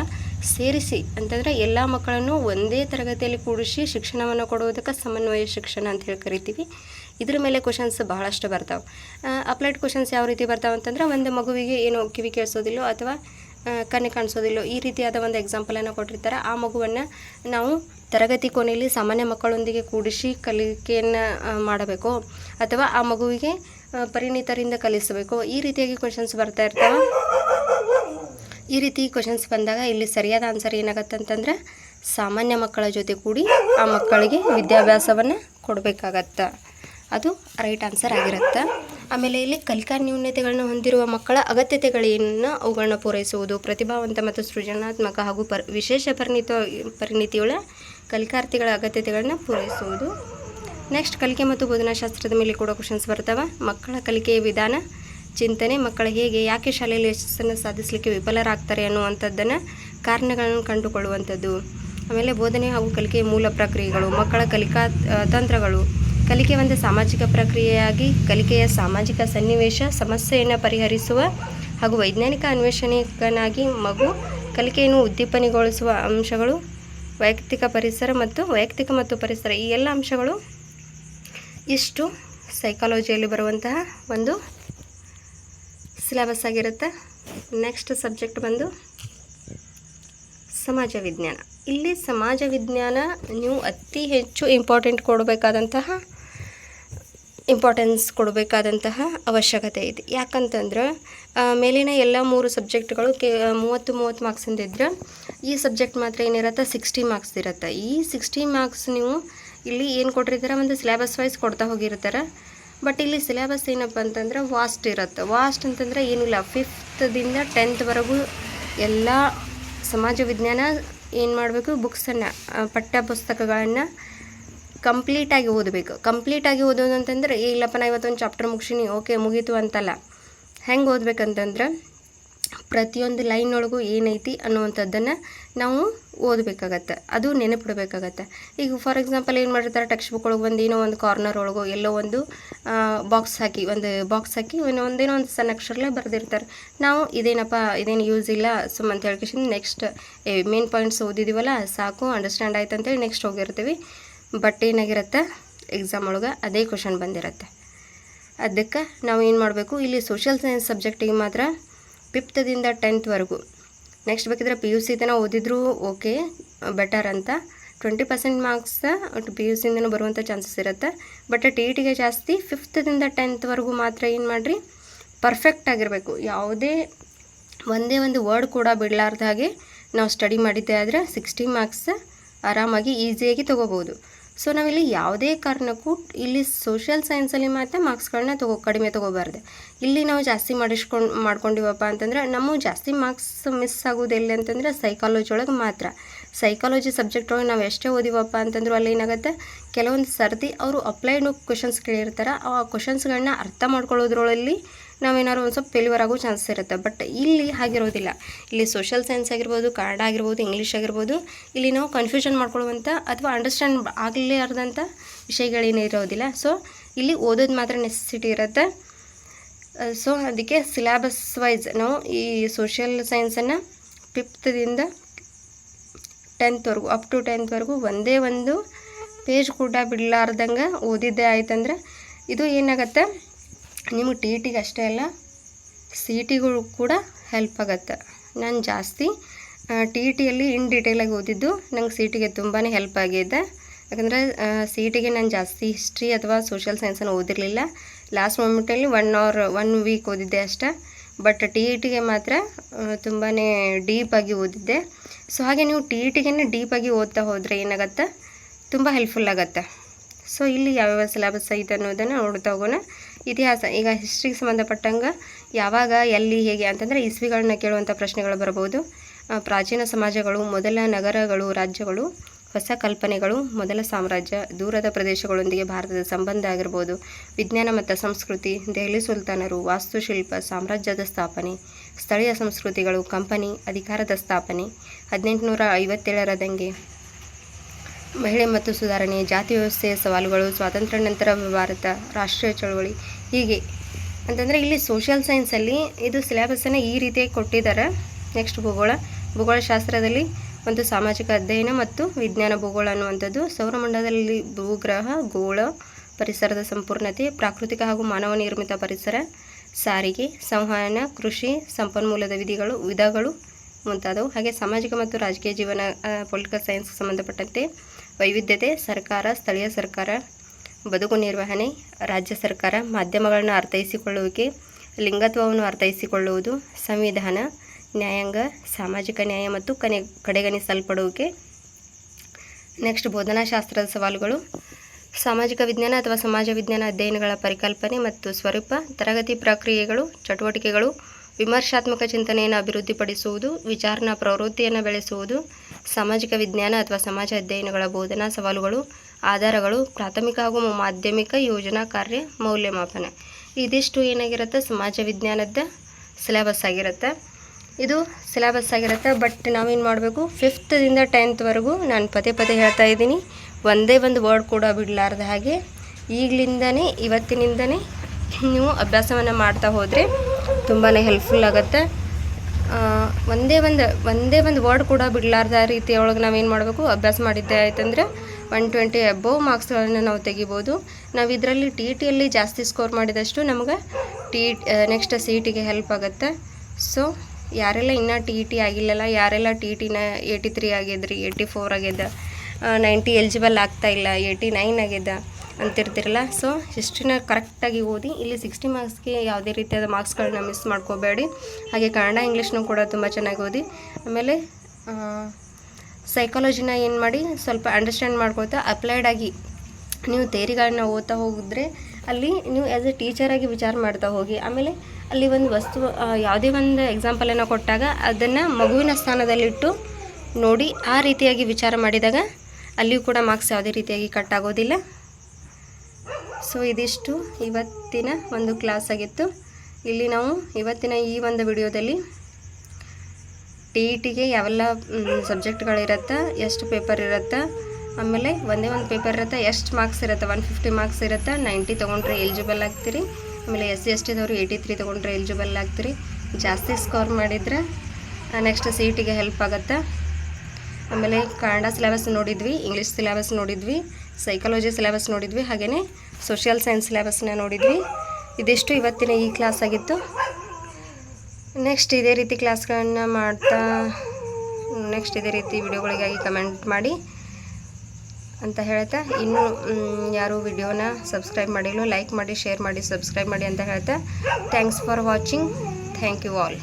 ಸೇರಿಸಿ ಅಂತಂದರೆ ಎಲ್ಲ ಮಕ್ಕಳನ್ನು ಒಂದೇ ತರಗತಿಯಲ್ಲಿ ಕೂಡಿಸಿ ಶಿಕ್ಷಣವನ್ನು ಕೊಡುವುದಕ್ಕೆ ಸಮನ್ವಯ ಶಿಕ್ಷಣ ಅಂತ ಹೇಳಿ ಕರಿತೀವಿ. ಇದ್ರ ಮೇಲೆ ಕ್ವಶನ್ಸ್ ಬಹಳಷ್ಟು ಬರ್ತಾವೆ. ಅಪ್ಲೈಡ್ ಕ್ವಶನ್ಸ್ ಯಾವ ರೀತಿ ಬರ್ತಾವೆ ಅಂತಂದ್ರೆ ಒಂದು ಮಗುವಿಗೆ ಏನು ಕಿವಿ ಕೇಳಿಸೋದಿಲ್ಲೋ ಅಥವಾ ಕಣ್ಣು ಕಾಣಿಸೋದಿಲ್ಲ ಈ ರೀತಿಯಾದ ಒಂದು ಎಕ್ಸಾಂಪಲನ್ನು ಕೊಟ್ಟಿರ್ತಾರೆ. ಆ ಮಗುವನ್ನು ನಾವು ತರಗತಿ ಕೊನೆಯಲ್ಲಿ ಸಾಮಾನ್ಯ ಮಕ್ಕಳೊಂದಿಗೆ ಕೂಡಿಸಿ ಕಲಿಕೆಯನ್ನು ಮಾಡಬೇಕು. ಅಥವಾ ಆ ಮಗುವಿಗೆ ಪರಿಣಿತರಿಂದ ಕಲಿಸಬೇಕು. ಈ ರೀತಿಯಾಗಿ ಕ್ವಶನ್ಸ್ ಬರ್ತಾ ಇರ್ತವೆ. ಈ ರೀತಿ ಕ್ವಶನ್ಸ್ ಬಂದಾಗ ಇಲ್ಲಿ ಸರಿಯಾದ ಆನ್ಸರ್ ಏನಾಗತ್ತೆ ಅಂತಂದ್ರೆ, ಸಾಮಾನ್ಯ ಮಕ್ಕಳ ಜೊತೆ ಕೂಡಿ ಆ ಮಕ್ಕಳಿಗೆ ವಿದ್ಯಾಭ್ಯಾಸವನ್ನು ಕೊಡಬೇಕಾಗತ್ತೆ. ಅದು ರೈಟ್ ಆನ್ಸರ್ ಆಗಿರುತ್ತೆ. ಆಮೇಲೆ ಇಲ್ಲಿ ಕಲಿಕಾ ನ್ಯೂನತೆಗಳನ್ನು ಹೊಂದಿರುವ ಮಕ್ಕಳ ಅಗತ್ಯತೆಗಳೇನು ಅವುಗಳನ್ನು ಪೂರೈಸುವುದು, ಪ್ರತಿಭಾವಂತ ಮತ್ತು ಸೃಜನಾತ್ಮಕ ಹಾಗೂ ಪರ್, ವಿಶೇಷ ಪರಿಣಿತ, ಪರಿಣಿತಿಯುಳ್ಳ ಕಲಿಕಾರ್ಥಿಗಳ ಅಗತ್ಯತೆಗಳನ್ನ ಪೂರೈಸುವುದು. ನೆಕ್ಸ್ಟ್ ಕಲಿಕೆ ಮತ್ತು ಬೋಧನಾಶಾಸ್ತ್ರದ ಮೇಲೆ ಕೂಡ ಕ್ವಶನ್ಸ್ ಬರ್ತವೆ. ಮಕ್ಕಳ ಕಲಿಕೆಯ ವಿಧಾನ, ಚಿಂತನೆ, ಮಕ್ಕಳು ಹೇಗೆ, ಯಾಕೆ ಶಾಲೆಯಲ್ಲಿ ಯಶಸ್ಸನ್ನು ಸಾಧಿಸಲಿಕ್ಕೆ ವಿಫಲರಾಗ್ತಾರೆ ಅನ್ನುವಂಥದ್ದನ್ನು ಕಾರಣಗಳನ್ನು ಕಂಡುಕೊಳ್ಳುವಂಥದ್ದು. ಆಮೇಲೆ ಬೋಧನೆ ಹಾಗೂ ಕಲಿಕೆಯ ಮೂಲ ಪ್ರಕ್ರಿಯೆಗಳು, ಮಕ್ಕಳ ಕಲಿಕಾ, ತಂತ್ರಗಳು ಕಲಿಕೆ ಒಂದು ಸಾಮಾಜಿಕ ಪ್ರಕ್ರಿಯೆಯಾಗಿ ಕಲಿಕೆಯ ಸಾಮಾಜಿಕ ಸನ್ನಿವೇಶ, ಸಮಸ್ಯೆಯನ್ನು ಪರಿಹರಿಸುವ ಹಾಗೂ ವೈಜ್ಞಾನಿಕ ಅನ್ವೇಷಣೆಗನಾಗಿ ಮಗು ಕಲಿಕೆಯನ್ನು ಉದ್ದೀಪನೆಗೊಳಿಸುವ ಅಂಶಗಳು ವೈಯಕ್ತಿಕ ಪರಿಸರ ಮತ್ತು ವೈಯಕ್ತಿಕ ಮತ್ತು ಪರಿಸರ ಈ ಎಲ್ಲ ಅಂಶಗಳು ಇಷ್ಟು ಸೈಕಾಲಜಿಯಲ್ಲಿ ಬರುವಂತಹ ಒಂದು ಸಿಲೆಬಸ್ ಆಗಿರುತ್ತೆ. ನೆಕ್ಸ್ಟ್ ಸಬ್ಜೆಕ್ಟ್ ಬಂದು ಸಮಾಜ ವಿಜ್ಞಾನ. ಇಲ್ಲಿ ಸಮಾಜ ವಿಜ್ಞಾನ ನೀವು ಅತಿ ಹೆಚ್ಚು ಇಂಪಾರ್ಟೆಂಟ್ ಕೊಡಬೇಕಾದಂತಹ ಇಂಪಾರ್ಟೆನ್ಸ್ ಕೊಡಬೇಕಾದಂತಹ ಅವಶ್ಯಕತೆ ಇದೆ. ಯಾಕಂತಂದ್ರೆ ಮೇಲಿನ ಎಲ್ಲ ಮೂರು ಸಬ್ಜೆಕ್ಟ್ಗಳು ಕೆ ಮೂವತ್ತು ಮೂವತ್ತು ಮಾರ್ಕ್ಸಿಂದ ಇದ್ರೆ, ಈ ಸಬ್ಜೆಕ್ಟ್ ಮಾತ್ರ ಏನಿರತ್ತೆ? ಸಿಕ್ಸ್ಟಿ ಮಾರ್ಕ್ಸ್ ಇರುತ್ತೆ. ಈ ಸಿಕ್ಸ್ಟಿ ಮಾರ್ಕ್ಸ್ ನೀವು ಇಲ್ಲಿ ಏನು ಕೊಟ್ಟಿರ್ತಾರೆ? ಒಂದು ಸಿಲೆಬಸ್ ವೈಸ್ ಕೊಡ್ತಾ ಹೋಗಿರ್ತಾರೆ. ಬಟ್ ಇಲ್ಲಿ ಸಿಲೆಬಸ್ ಏನಪ್ಪ ಅಂತಂದ್ರೆ ವಾಸ್ಟ್ ಇರುತ್ತೆ. ವಾಸ್ಟ್ ಅಂತಂದ್ರೆ ಏನಿಲ್ಲ. ಫಿಫ್ತ್ದಿಂದ ಟೆಂತ್ವರೆಗೂ ಎಲ್ಲ ಸಮಾಜ ವಿಜ್ಞಾನ ಏನು ಮಾಡಬೇಕು? ಬುಕ್ಸನ್ನು ಪಠ್ಯ ಪುಸ್ತಕಗಳನ್ನು ಕಂಪ್ಲೀಟಾಗಿ ಓದಬೇಕು. ಕಂಪ್ಲೀಟಾಗಿ ಓದೋದು ಅಂತಂದ್ರೆ ಇಲ್ಲಪ್ಪ, ನಾ ಇವತ್ತೊಂದು ಚಾಪ್ಟರ್ ಮುಗಿಸಿನಿ, ಓಕೆ, ಮುಗೀತು ಅಂತಲ್ಲ. ಹೆಂಗೆ ಓದ್ಬೇಕಂತಂದ್ರೆ, ಪ್ರತಿಯೊಂದು ಲೈನ್ ಒಳಗೂ ಏನೈತಿ ಅನ್ನುವಂಥದ್ದನ್ನು ನಾವು ಓದಬೇಕಾಗತ್ತೆ. ಅದು ನೆನಪಿಡ್ಬೇಕಾಗತ್ತೆ. ಈಗ ಫಾರ್ ಎಕ್ಸಾಂಪಲ್ ಏನು ಮಾಡಿರ್ತಾರೆ ಟೆಕ್ಸ್ಟ್ ಬುಕ್ ಒಳಗೆ ಒಂದು ಏನೋ ಒಂದು ಕಾರ್ನರ್ ಒಳಗೋ, ಎಲ್ಲೋ ಒಂದು ಬಾಕ್ಸ್ ಹಾಕಿ, ಒಂದು ಬಾಕ್ಸ್ ಹಾಕಿ, ಒಂದು, ಒಂದೇನೋ ಒಂದು ಸಣ್ಣ ಅಕ್ಷರಲ್ಲೇ ಬರೆದಿರ್ತಾರೆ. ನಾವು ಇದೇನಪ್ಪ, ಇದೇನು ಯೂಸ್ ಇಲ್ಲ ಸುಮ್ಮ ಅಂತ ಹೇಳ್ಕೊಂಡು ನೆಕ್ಸ್ಟ್ ಮೇನ್ ಪಾಯಿಂಟ್ಸ್ ಓದಿದ್ದೀವಲ್ಲ ಸಾಕು ಅಂಡರ್ಸ್ಟ್ಯಾಂಡ್ ಆಯ್ತು ಅಂತೇಳಿ ನೆಕ್ಸ್ಟ್ ಹೋಗಿರ್ತೀವಿ. ಬಟ್ ಏನಾಗಿರುತ್ತೆ? ಎಕ್ಸಾಮ್ ಒಳಗೆ ಅದೇ ಕ್ವಶನ್ ಬಂದಿರುತ್ತೆ. ಅದಕ್ಕೆ ನಾವು ಏನು ಮಾಡಬೇಕು? ಇಲ್ಲಿ ಸೋಷಿಯಲ್ ಸೈನ್ಸ್ ಸಬ್ಜೆಕ್ಟಿಗೆ ಮಾತ್ರ ಫಿಫ್ತದಿಂದ ಟೆಂತ್ವರೆಗೂ ನೆಕ್ಸ್ಟ್ ಬೇಕಿದ್ರೆ ಪಿ ಯು ಸಿ ತನಕ ಓದಿದ್ರು ಓಕೆ ಬೆಟರ್ ಅಂತ. Twenty percent marks P U ಸಿಯಿಂದನೂ ಬರುವಂಥ ಚಾನ್ಸಸ್ ಇರುತ್ತೆ. ಬಟ್ ಟಿ ಇ ಟಿಗೆ ಜಾಸ್ತಿ ಫಿಫ್ತದಿಂದ ಟೆಂತ್ವರೆಗೂ ಮಾತ್ರ ಏನು ಮಾಡಿರಿ? ಪರ್ಫೆಕ್ಟ್ ಆಗಿರಬೇಕು. ಯಾವುದೇ ಒಂದೇ ಒಂದು ವರ್ಡ್ ಕೂಡ ಬಿಡಲಾರ್ದ ಹಾಗೆ ನಾವು ಸ್ಟಡಿ ಮಾಡಿದ್ದೆ ಆದರೆ ಸಿಕ್ಸ್ಟಿ ಮಾರ್ಕ್ಸ್ ಆರಾಮಾಗಿ ಈಸಿಯಾಗಿ ತೊಗೋಬೋದು ಸೊ ನಾವಿಲ್ಲಿ ಯಾವುದೇ ಕಾರಣಕ್ಕೂ ಇಲ್ಲಿ ಸೋಷಿಯಲ್ ಸೈನ್ಸಲ್ಲಿ ಮಾತ್ರ ಮಾರ್ಕ್ಸ್ಗಳನ್ನ ತಗೋ, ಕಡಿಮೆ ತೊಗೋಬಾರ್ದು. ಇಲ್ಲಿ ನಾವು ಜಾಸ್ತಿ ಮಾಡಿಸ್ಕೊಂಡು, ಮಾಡ್ಕೊಂಡಿವಪ್ಪ ಅಂತಂದ್ರೆ ನಮ್ಮ ಜಾಸ್ತಿ ಮಾರ್ಕ್ಸ್ ಮಿಸ್ ಆಗೋದು ಎಲ್ಲಿ ಅಂತಂದ್ರೆ ಸೈಕಾಲಜಿ ಒಳಗೆ ಮಾತ್ರ. ಸೈಕಾಲಜಿ ಸಬ್ಜೆಕ್ಟ್ ಒಳಗೆ ನಾವು ಎಷ್ಟೇ ಓದಿವಪ್ಪ ಅಂತಂದ್ರೂ ಅಲ್ಲಿ ಏನಾಗುತ್ತೆ? ಕೆಲವೊಂದು ಸರ್ತಿ ಅವರು ಅಪ್ಲೈಡ್ ಕ್ವೆಶನ್ಸ್ ಕೇಳಿರ್ತಾರೆ. ಆ ಕ್ವಶನ್ಸ್ಗಳನ್ನ ಅರ್ಥ ಮಾಡ್ಕೊಳ್ಳೋದ್ರೊಳಲ್ಲಿ ನಾವೇನಾದ್ರು ಒಂದು ಸ್ವಲ್ಪ ಫೇಲ್ಯೂರ್ ಆಗೋ ಚಾನ್ಸಸ್ ಇರುತ್ತೆ. ಬಟ್ ಇಲ್ಲಿ ಹಾಗಿರೋದಿಲ್ಲ. ಇಲ್ಲಿ ಸೋಷಿಯಲ್ ಸೈನ್ಸ್ ಆಗಿರ್ಬೋದು, ಕನ್ನಡ ಆಗಿರ್ಬೋದು ಇಂಗ್ಲೀಷ್ ಆಗಿರ್ಬೋದು, ಇಲ್ಲಿ ನಾವು ಕನ್ಫ್ಯೂಷನ್ ಮಾಡ್ಕೊಳ್ಳುವಂಥ ಅಥವಾ ಅಂಡರ್ಸ್ಟ್ಯಾಂಡ್ ಆಗಲಾರ್ದಂಥ ವಿಷಯಗಳೇನು ಇರೋದಿಲ್ಲ. ಸೊ ಇಲ್ಲಿ ಓದೋದು ಮಾತ್ರ ನೆಸೆಸಿಟಿ ಇರುತ್ತೆ. ಸೊ ಅದಕ್ಕೆ ಸಿಲೆಬಸ್ ವೈಸ್ ನಾವು ಈ ಸೋಷಿಯಲ್ ಸೈನ್ಸನ್ನು ಫಿಫ್ತ್ದಿಂದ ಟೆಂತ್ವರೆಗೂ ಅಪ್ ಟು ಟೆಂತ್ವರೆಗೂ ಒಂದೇ ಒಂದು ಪೇಜ್ ಕೂಡ ಬಿಡಲಾರ್ದಂಗೆ ಓದಿದ್ದೇ ಆಯ್ತಂದ್ರೆ ಇದು ಏನಾಗತ್ತೆ? ನಿಮಗೆ ಟಿ ಟಿಗೆ ಅಷ್ಟೇ ಅಲ್ಲ ಸಿ ಟಿಗಳು ಕೂಡ ಹೆಲ್ಪ್ ಆಗತ್ತೆ. ನಾನು ಜಾಸ್ತಿ ಟಿ ಟಿಯಲ್ಲಿ ಇನ್ ಡೀಟೇಲಾಗಿ ಓದಿದ್ದು ನಂಗೆ ಸಿ ಟಿಗೆ ತುಂಬಾ ಹೆಲ್ಪ್ ಆಗಿದೆ. ಯಾಕಂದರೆ ಸಿ ಟಿಗೆ ನಾನು ಜಾಸ್ತಿ ಹಿಸ್ಟ್ರಿ ಅಥವಾ ಸೋಷಿಯಲ್ ಸೈನ್ಸನ್ನು ಓದಿರಲಿಲ್ಲ. ಲಾಸ್ಟ್ ಮೂಮೆಂಟಲ್ಲಿ ಒನ್ ಅವರ್ ಒನ್ ವೀಕ್ ಓದಿದ್ದೆ ಅಷ್ಟೇ. ಬಟ್ ಟಿ ಇ ಟಿಗೆ ಮಾತ್ರ ತುಂಬಾ ಡೀಪಾಗಿ ಓದಿದ್ದೆ. ಸೊ ಹಾಗೆ ನೀವು ಟಿ ಇ ಟಿಗೆ ಡೀಪಾಗಿ ಓದ್ತಾ ಹೋದರೆ ಏನಾಗುತ್ತೆ? ತುಂಬ ಹೆಲ್ಪ್ಫುಲ್ ಆಗುತ್ತೆ. ಸೊ ಇಲ್ಲಿ ಯಾವ್ಯಾವ ಸಿಲೆಬಸ್ ಐತೆ ಅನ್ನೋದನ್ನು ನೋಡ್ತಾ ಹೋಗೋಣ. ಇತಿಹಾಸ. ಈಗ ಹಿಸ್ಟ್ರಿಗೆ ಸಂಬಂಧಪಟ್ಟಂಗೆ ಯಾವಾಗ, ಎಲ್ಲಿ, ಹೇಗೆ ಅಂತಂದರೆ ಇಸ್ವಿಗಳನ್ನ ಕೇಳುವಂಥ ಪ್ರಶ್ನೆಗಳು ಬರ್ಬೋದು ಪ್ರಾಚೀನ ಸಮಾಜಗಳು, ಮೊದಲ ನಗರಗಳು, ರಾಜ್ಯಗಳು, ಹೊಸ ಕಲ್ಪನೆಗಳು, ಮೊದಲ ಸಾಮ್ರಾಜ್ಯ, ದೂರದ ಪ್ರದೇಶಗಳೊಂದಿಗೆ ಭಾರತದ ಸಂಬಂಧ ಆಗಿರ್ಬೋದು, ವಿಜ್ಞಾನ ಮತ್ತು ಸಂಸ್ಕೃತಿ, ದೆಹಲಿ ಸುಲ್ತಾನರು, ವಾಸ್ತುಶಿಲ್ಪ, ಸಾಮ್ರಾಜ್ಯದ ಸ್ಥಾಪನೆ, ಸ್ಥಳೀಯ ಸಂಸ್ಕೃತಿಗಳು, ಕಂಪನಿ, ಅಧಿಕಾರದ ಸ್ಥಾಪನೆ, ಹದಿನೆಂಟುನೂರ ಐವತ್ತೇಳರ ದಂಗೆ. ಮಹಿಳೆ ಮತ್ತು ಸುಧಾರಣೆ ಜಾತಿ ವ್ಯವಸ್ಥೆಯ ಸವಾಲುಗಳು, ಸ್ವಾತಂತ್ರ್ಯ ನಂತರ ಭಾರತ ರಾಷ್ಟ್ರೀಯ ಚಳವಳಿ ಹೀಗೆ. ಅಂತಂದರೆ ಇಲ್ಲಿ ಸೋಷಿಯಲ್ ಸೈನ್ಸಲ್ಲಿ ಇದು ಸಿಲೆಬಸ್ಸನ್ನು ಈ ರೀತಿಯಾಗಿ ಕೊಟ್ಟಿದ್ದಾರೆ. ನೆಕ್ಸ್ಟ್ ಭೂಗೋಳ, ಭೂಗೋಳಶಾಸ್ತ್ರದಲ್ಲಿ ಒಂದು ಸಾಮಾಜಿಕ ಅಧ್ಯಯನ ಮತ್ತು ವಿಜ್ಞಾನ ಭೂಗೋಳ ಅನ್ನುವಂಥದ್ದು. ಸೌರಮಂಡಲದಲ್ಲಿ ಭೂಗ್ರಹ, ಗೋಳ, ಪರಿಸರದ ಸಂಪೂರ್ಣತೆ, ಪ್ರಾಕೃತಿಕ ಹಾಗೂ ಮಾನವ ನಿರ್ಮಿತ ಪರಿಸರ, ಸಾರಿಗೆ, ಸಂವಹನ, ಕೃಷಿ, ಸಂಪನ್ಮೂಲದ ವಿಧಿಗಳು, ವಿಧಗಳು ಮುಂತಾದವು. ಹಾಗೆ ಸಾಮಾಜಿಕ ಮತ್ತು ರಾಜಕೀಯ ಜೀವನ ಪೊಲಿಟಿಕಲ್ ಸೈನ್ಸ್ಗೆ ಸಂಬಂಧಪಟ್ಟಂತೆ ವೈವಿಧ್ಯತೆ, ಸರ್ಕಾರ, ಸ್ಥಳೀಯ ಸರ್ಕಾರ, ಬದುಕು ನಿರ್ವಹಣೆ, ರಾಜ್ಯ ಸರ್ಕಾರ, ಮಾಧ್ಯಮಗಳನ್ನು ಅರ್ಥೈಸಿಕೊಳ್ಳುವಿಕೆ, ಲಿಂಗತ್ವವನ್ನು ಅರ್ಥೈಸಿಕೊಳ್ಳುವುದು, ಸಂವಿಧಾನ, ನ್ಯಾಯಾಂಗ, ಸಾಮಾಜಿಕ ನ್ಯಾಯ ಮತ್ತು ಕನೆ ಕಡೆಗಣಿಸಲ್ಪಡುವಿಕೆ. ನೆಕ್ಸ್ಟ್ ಬೋಧನಾಶಾಸ್ತ್ರದ ಸವಾಲುಗಳು. ಸಾಮಾಜಿಕ ವಿಜ್ಞಾನ ಅಥವಾ ಸಮಾಜ ವಿಜ್ಞಾನ ಅಧ್ಯಯನಗಳ ಪರಿಕಲ್ಪನೆ ಮತ್ತು ಸ್ವರೂಪ, ತರಗತಿ ಪ್ರಕ್ರಿಯೆಗಳು, ಚಟುವಟಿಕೆಗಳು ವಿಮರ್ಶಾತ್ಮಕ ಚಿಂತನೆಯನ್ನು ಅಭಿವೃದ್ಧಿಪಡಿಸುವುದು ವಿಚಾರಣಾ ಪ್ರವೃತ್ತಿಯನ್ನು ಬೆಳೆಸುವುದು, ಸಾಮಾಜಿಕ ವಿಜ್ಞಾನ ಅಥವಾ ಸಮಾಜ ಅಧ್ಯಯನಗಳ ಬೋಧನಾ ಸವಾಲುಗಳು, ಆಧಾರಗಳು, ಪ್ರಾಥಮಿಕ ಹಾಗೂ ಮಾಧ್ಯಮಿಕ ಯೋಜನಾ ಕಾರ್ಯ, ಮೌಲ್ಯಮಾಪನ. ಇದಿಷ್ಟು ಏನಾಗಿರುತ್ತೆ? ಸಮಾಜ ವಿಜ್ಞಾನದ ಸಿಲೆಬಸ್ ಆಗಿರುತ್ತೆ. ಇದು ಸಿಲೆಬಸ್ ಆಗಿರುತ್ತೆ ಬಟ್ ನಾವೇನು ಮಾಡಬೇಕು? ಫಿಫ್ತ್ದಿಂದ ಟೆಂತ್ವರೆಗೂ ನಾನು ಪದೇ ಪದೇ ಹೇಳ್ತಾ ಇದ್ದೀನಿ. ಒಂದೇ ಒಂದು ವರ್ಡ್ ಕೂಡ ಬಿಡಲಾರ್ದ ಹಾಗೆ ಈಗಲಿಂದನೇ, ಇವತ್ತಿನಿಂದನೇ ನೀವು ಅಭ್ಯಾಸವನ್ನು ಮಾಡ್ತಾ ಹೋದರೆ ತುಂಬಾ ಹೆಲ್ಪ್ಫುಲ್ ಆಗುತ್ತೆ. ಒಂದೇ ಒಂದು ಒಂದೇ ಒಂದು ವರ್ಡ್ ಕೂಡ ಬಿಡಲಾರ್ದ ರೀತಿಯೊಳಗೆ ನಾವೇನು ಮಾಡಬೇಕು? ಅಭ್ಯಾಸ ಮಾಡಿದ್ದೆ ಆಯ್ತಂದ್ರೆ ಒನ್ ಟ್ವೆಂಟಿ ಅಬೋವ್ ಮಾರ್ಕ್ಸ್ಗಳನ್ನು ನಾವು ತೆಗಿಬೋದು. ನಾವು ಇದರಲ್ಲಿ ಟಿ ಟಿಯಲ್ಲಿ ಜಾಸ್ತಿ ಸ್ಕೋರ್ ಮಾಡಿದಷ್ಟು ನಮ್ಗೆ ಟಿ ನೆಕ್ಸ್ಟ್ ಸಿ ಟಿಗೆ ಹೆಲ್ಪ್ ಆಗುತ್ತೆ. ಸೊ ಯಾರೆಲ್ಲ ಇನ್ನೂ ಟಿ ಟಿ ಆಗಿಲ್ಲಲ್ಲ, ಯಾರೆಲ್ಲ ಟಿ ಟಿನ ಏಯ್ಟಿ ತ್ರೀ ಆಗಿದ್ರಿ ಏಯ್ಟಿ ಫೋರ್ ಆಗ್ಯದ ನೈಂಟಿ ಎಲಿಜಿಬಲ್ ಆಗ್ತಾ ಇಲ್ಲ ಏಯ್ಟಿ ನೈನ್ ಆಗ್ಯದ ಅಂತಿರ್ತಿರಲ್ಲ? ಸೊ ಹಿಸ್ಟ್ರಿನ ಕರೆಕ್ಟಾಗಿ ಓದಿ, ಇಲ್ಲಿ ಸಿಕ್ಸ್ಟಿ ಮಾರ್ಕ್ಸ್ಗೆ ಯಾವುದೇ ರೀತಿಯಾದ ಮಾರ್ಕ್ಸ್ಗಳನ್ನ ಮಿಸ್ ಮಾಡ್ಕೋಬೇಡಿ. ಹಾಗೆ ಕನ್ನಡ ಇಂಗ್ಲೀಷ್ನು ಕೂಡ ತುಂಬ ಚೆನ್ನಾಗಿ ಓದಿ. ಆಮೇಲೆ ಸೈಕಾಲಜಿನ ಏನು ಮಾಡಿ, ಸ್ವಲ್ಪ ಅಂಡರ್ಸ್ಟ್ಯಾಂಡ್ ಮಾಡ್ಕೋತಾ ಅಪ್ಲೈಡ್ ಆಗಿ ನೀವು ತೇರಿಗಳನ್ನ ಓದ್ತಾ ಹೋಗಿದ್ರೆ, ಅಲ್ಲಿ ನೀವು ಆ್ಯಸ್ ಎ ಟೀಚರಾಗಿ ವಿಚಾರ ಮಾಡ್ತಾ ಹೋಗಿ. ಆಮೇಲೆ, ಅಲ್ಲಿ ಒಂದು ವಸ್ತು ಯಾವುದೇ ಒಂದು ಎಕ್ಸಾಂಪಲನ್ನು ಕೊಟ್ಟಾಗ ಅದನ್ನು ಮಗುವಿನ ಸ್ಥಾನದಲ್ಲಿಟ್ಟು ನೋಡಿ ಆ ರೀತಿಯಾಗಿ ವಿಚಾರ ಮಾಡಿದಾಗ, ಅಲ್ಲಿಯೂ ಕೂಡ ಮಾರ್ಕ್ಸ್ ಯಾವುದೇ ರೀತಿಯಾಗಿ ಕಟ್ ಆಗೋದಿಲ್ಲ. ಸೊ ಇದಿಷ್ಟು ಇವತ್ತಿನ ಒಂದು ಕ್ಲಾಸ್ ಆಗಿತ್ತು. ಇಲ್ಲಿ ನಾವು ಇವತ್ತಿನ ಈ ಒಂದು ವಿಡಿಯೋದಲ್ಲಿ ಟಿ ಇ ಟಿಗೆ ಯಾವೆಲ್ಲ ಸಬ್ಜೆಕ್ಟ್ಗಳಿರತ್ತೆ ಎಷ್ಟು ಪೇಪರ್ ಇರುತ್ತೆ, ಆಮೇಲೆ ಒಂದೇ ಒಂದು ಪೇಪರ್ ಇರುತ್ತೆ, ಎಷ್ಟು ಮಾರ್ಕ್ಸ್ ಇರುತ್ತೆ ಒನ್ ಫಿಫ್ಟಿ ಮಾರ್ಕ್ಸ್ ಇರುತ್ತೆ ನೈಂಟಿ ತೊಗೊಂಡ್ರೆ ಎಲಿಜಿಬಲ್ ಆಗ್ತೀರಿ. ಆಮೇಲೆ ಎಸ್ ಸಿ ಎಸ್ ಟಿದವರು ಏಯ್ಟಿ ತ್ರೀ ತೊಗೊಂಡ್ರೆ ಎಲಿಜಿಬಲ್ ಆಗ್ತೀರಿ. ಜಾಸ್ತಿ ಸ್ಕೋರ್ ಮಾಡಿದರೆ ನೆಕ್ಸ್ಟ್ ಸಿ ಇಟಿಗೆ ಟಿಗೆ ಹೆಲ್ಪ್ ಆಗುತ್ತೆ. ಆಮೇಲೆ ಕನ್ನಡ ಸಿಲೆಬಸ್ ನೋಡಿದ್ವಿ ಇಂಗ್ಲೀಷ್ ಸಿಲೆಬಸ್ ನೋಡಿದ್ವಿ ಸೈಕಾಲಜಿ ಸಿಲೆಬಸ್ ನೋಡಿದ್ವಿ ಹಾಗೆಯೇ ಸೋಷಿಯಲ್ ಸೈನ್ಸ್ ಸಿಲೆಬಸ್ನ ನೋಡಿದ್ವಿ. ಇದಿಷ್ಟು ಇವತ್ತಿನ ಈ ಕ್ಲಾಸ್ ಆಗಿತ್ತು. ನೆಕ್ಸ್ಟ್ ಇದೇ ರೀತಿ ಕ್ಲಾಸ್ಗಳನ್ನು ಮಾಡ್ತಾ, ನೆಕ್ಸ್ಟ್ ಇದೇ ರೀತಿ ವಿಡಿಯೋಗಳಿಗಾಗಿ ಕಮೆಂಟ್ ಮಾಡಿ ಅಂತ ಹೇಳ್ತಾ. ಇನ್ನೂ ಯಾರು ವಿಡಿಯೋನ ಸಬ್ಸ್ಕ್ರೈಬ್ ಮಾಡಿಲ್ಲ, ಲೈಕ್ ಮಾಡಿ, ಶೇರ್ ಮಾಡಿ, ಸಬ್ಸ್ಕ್ರೈಬ್ ಮಾಡಿ ಅಂತ ಹೇಳ್ತಾ. Thanks for watching. Thank you all.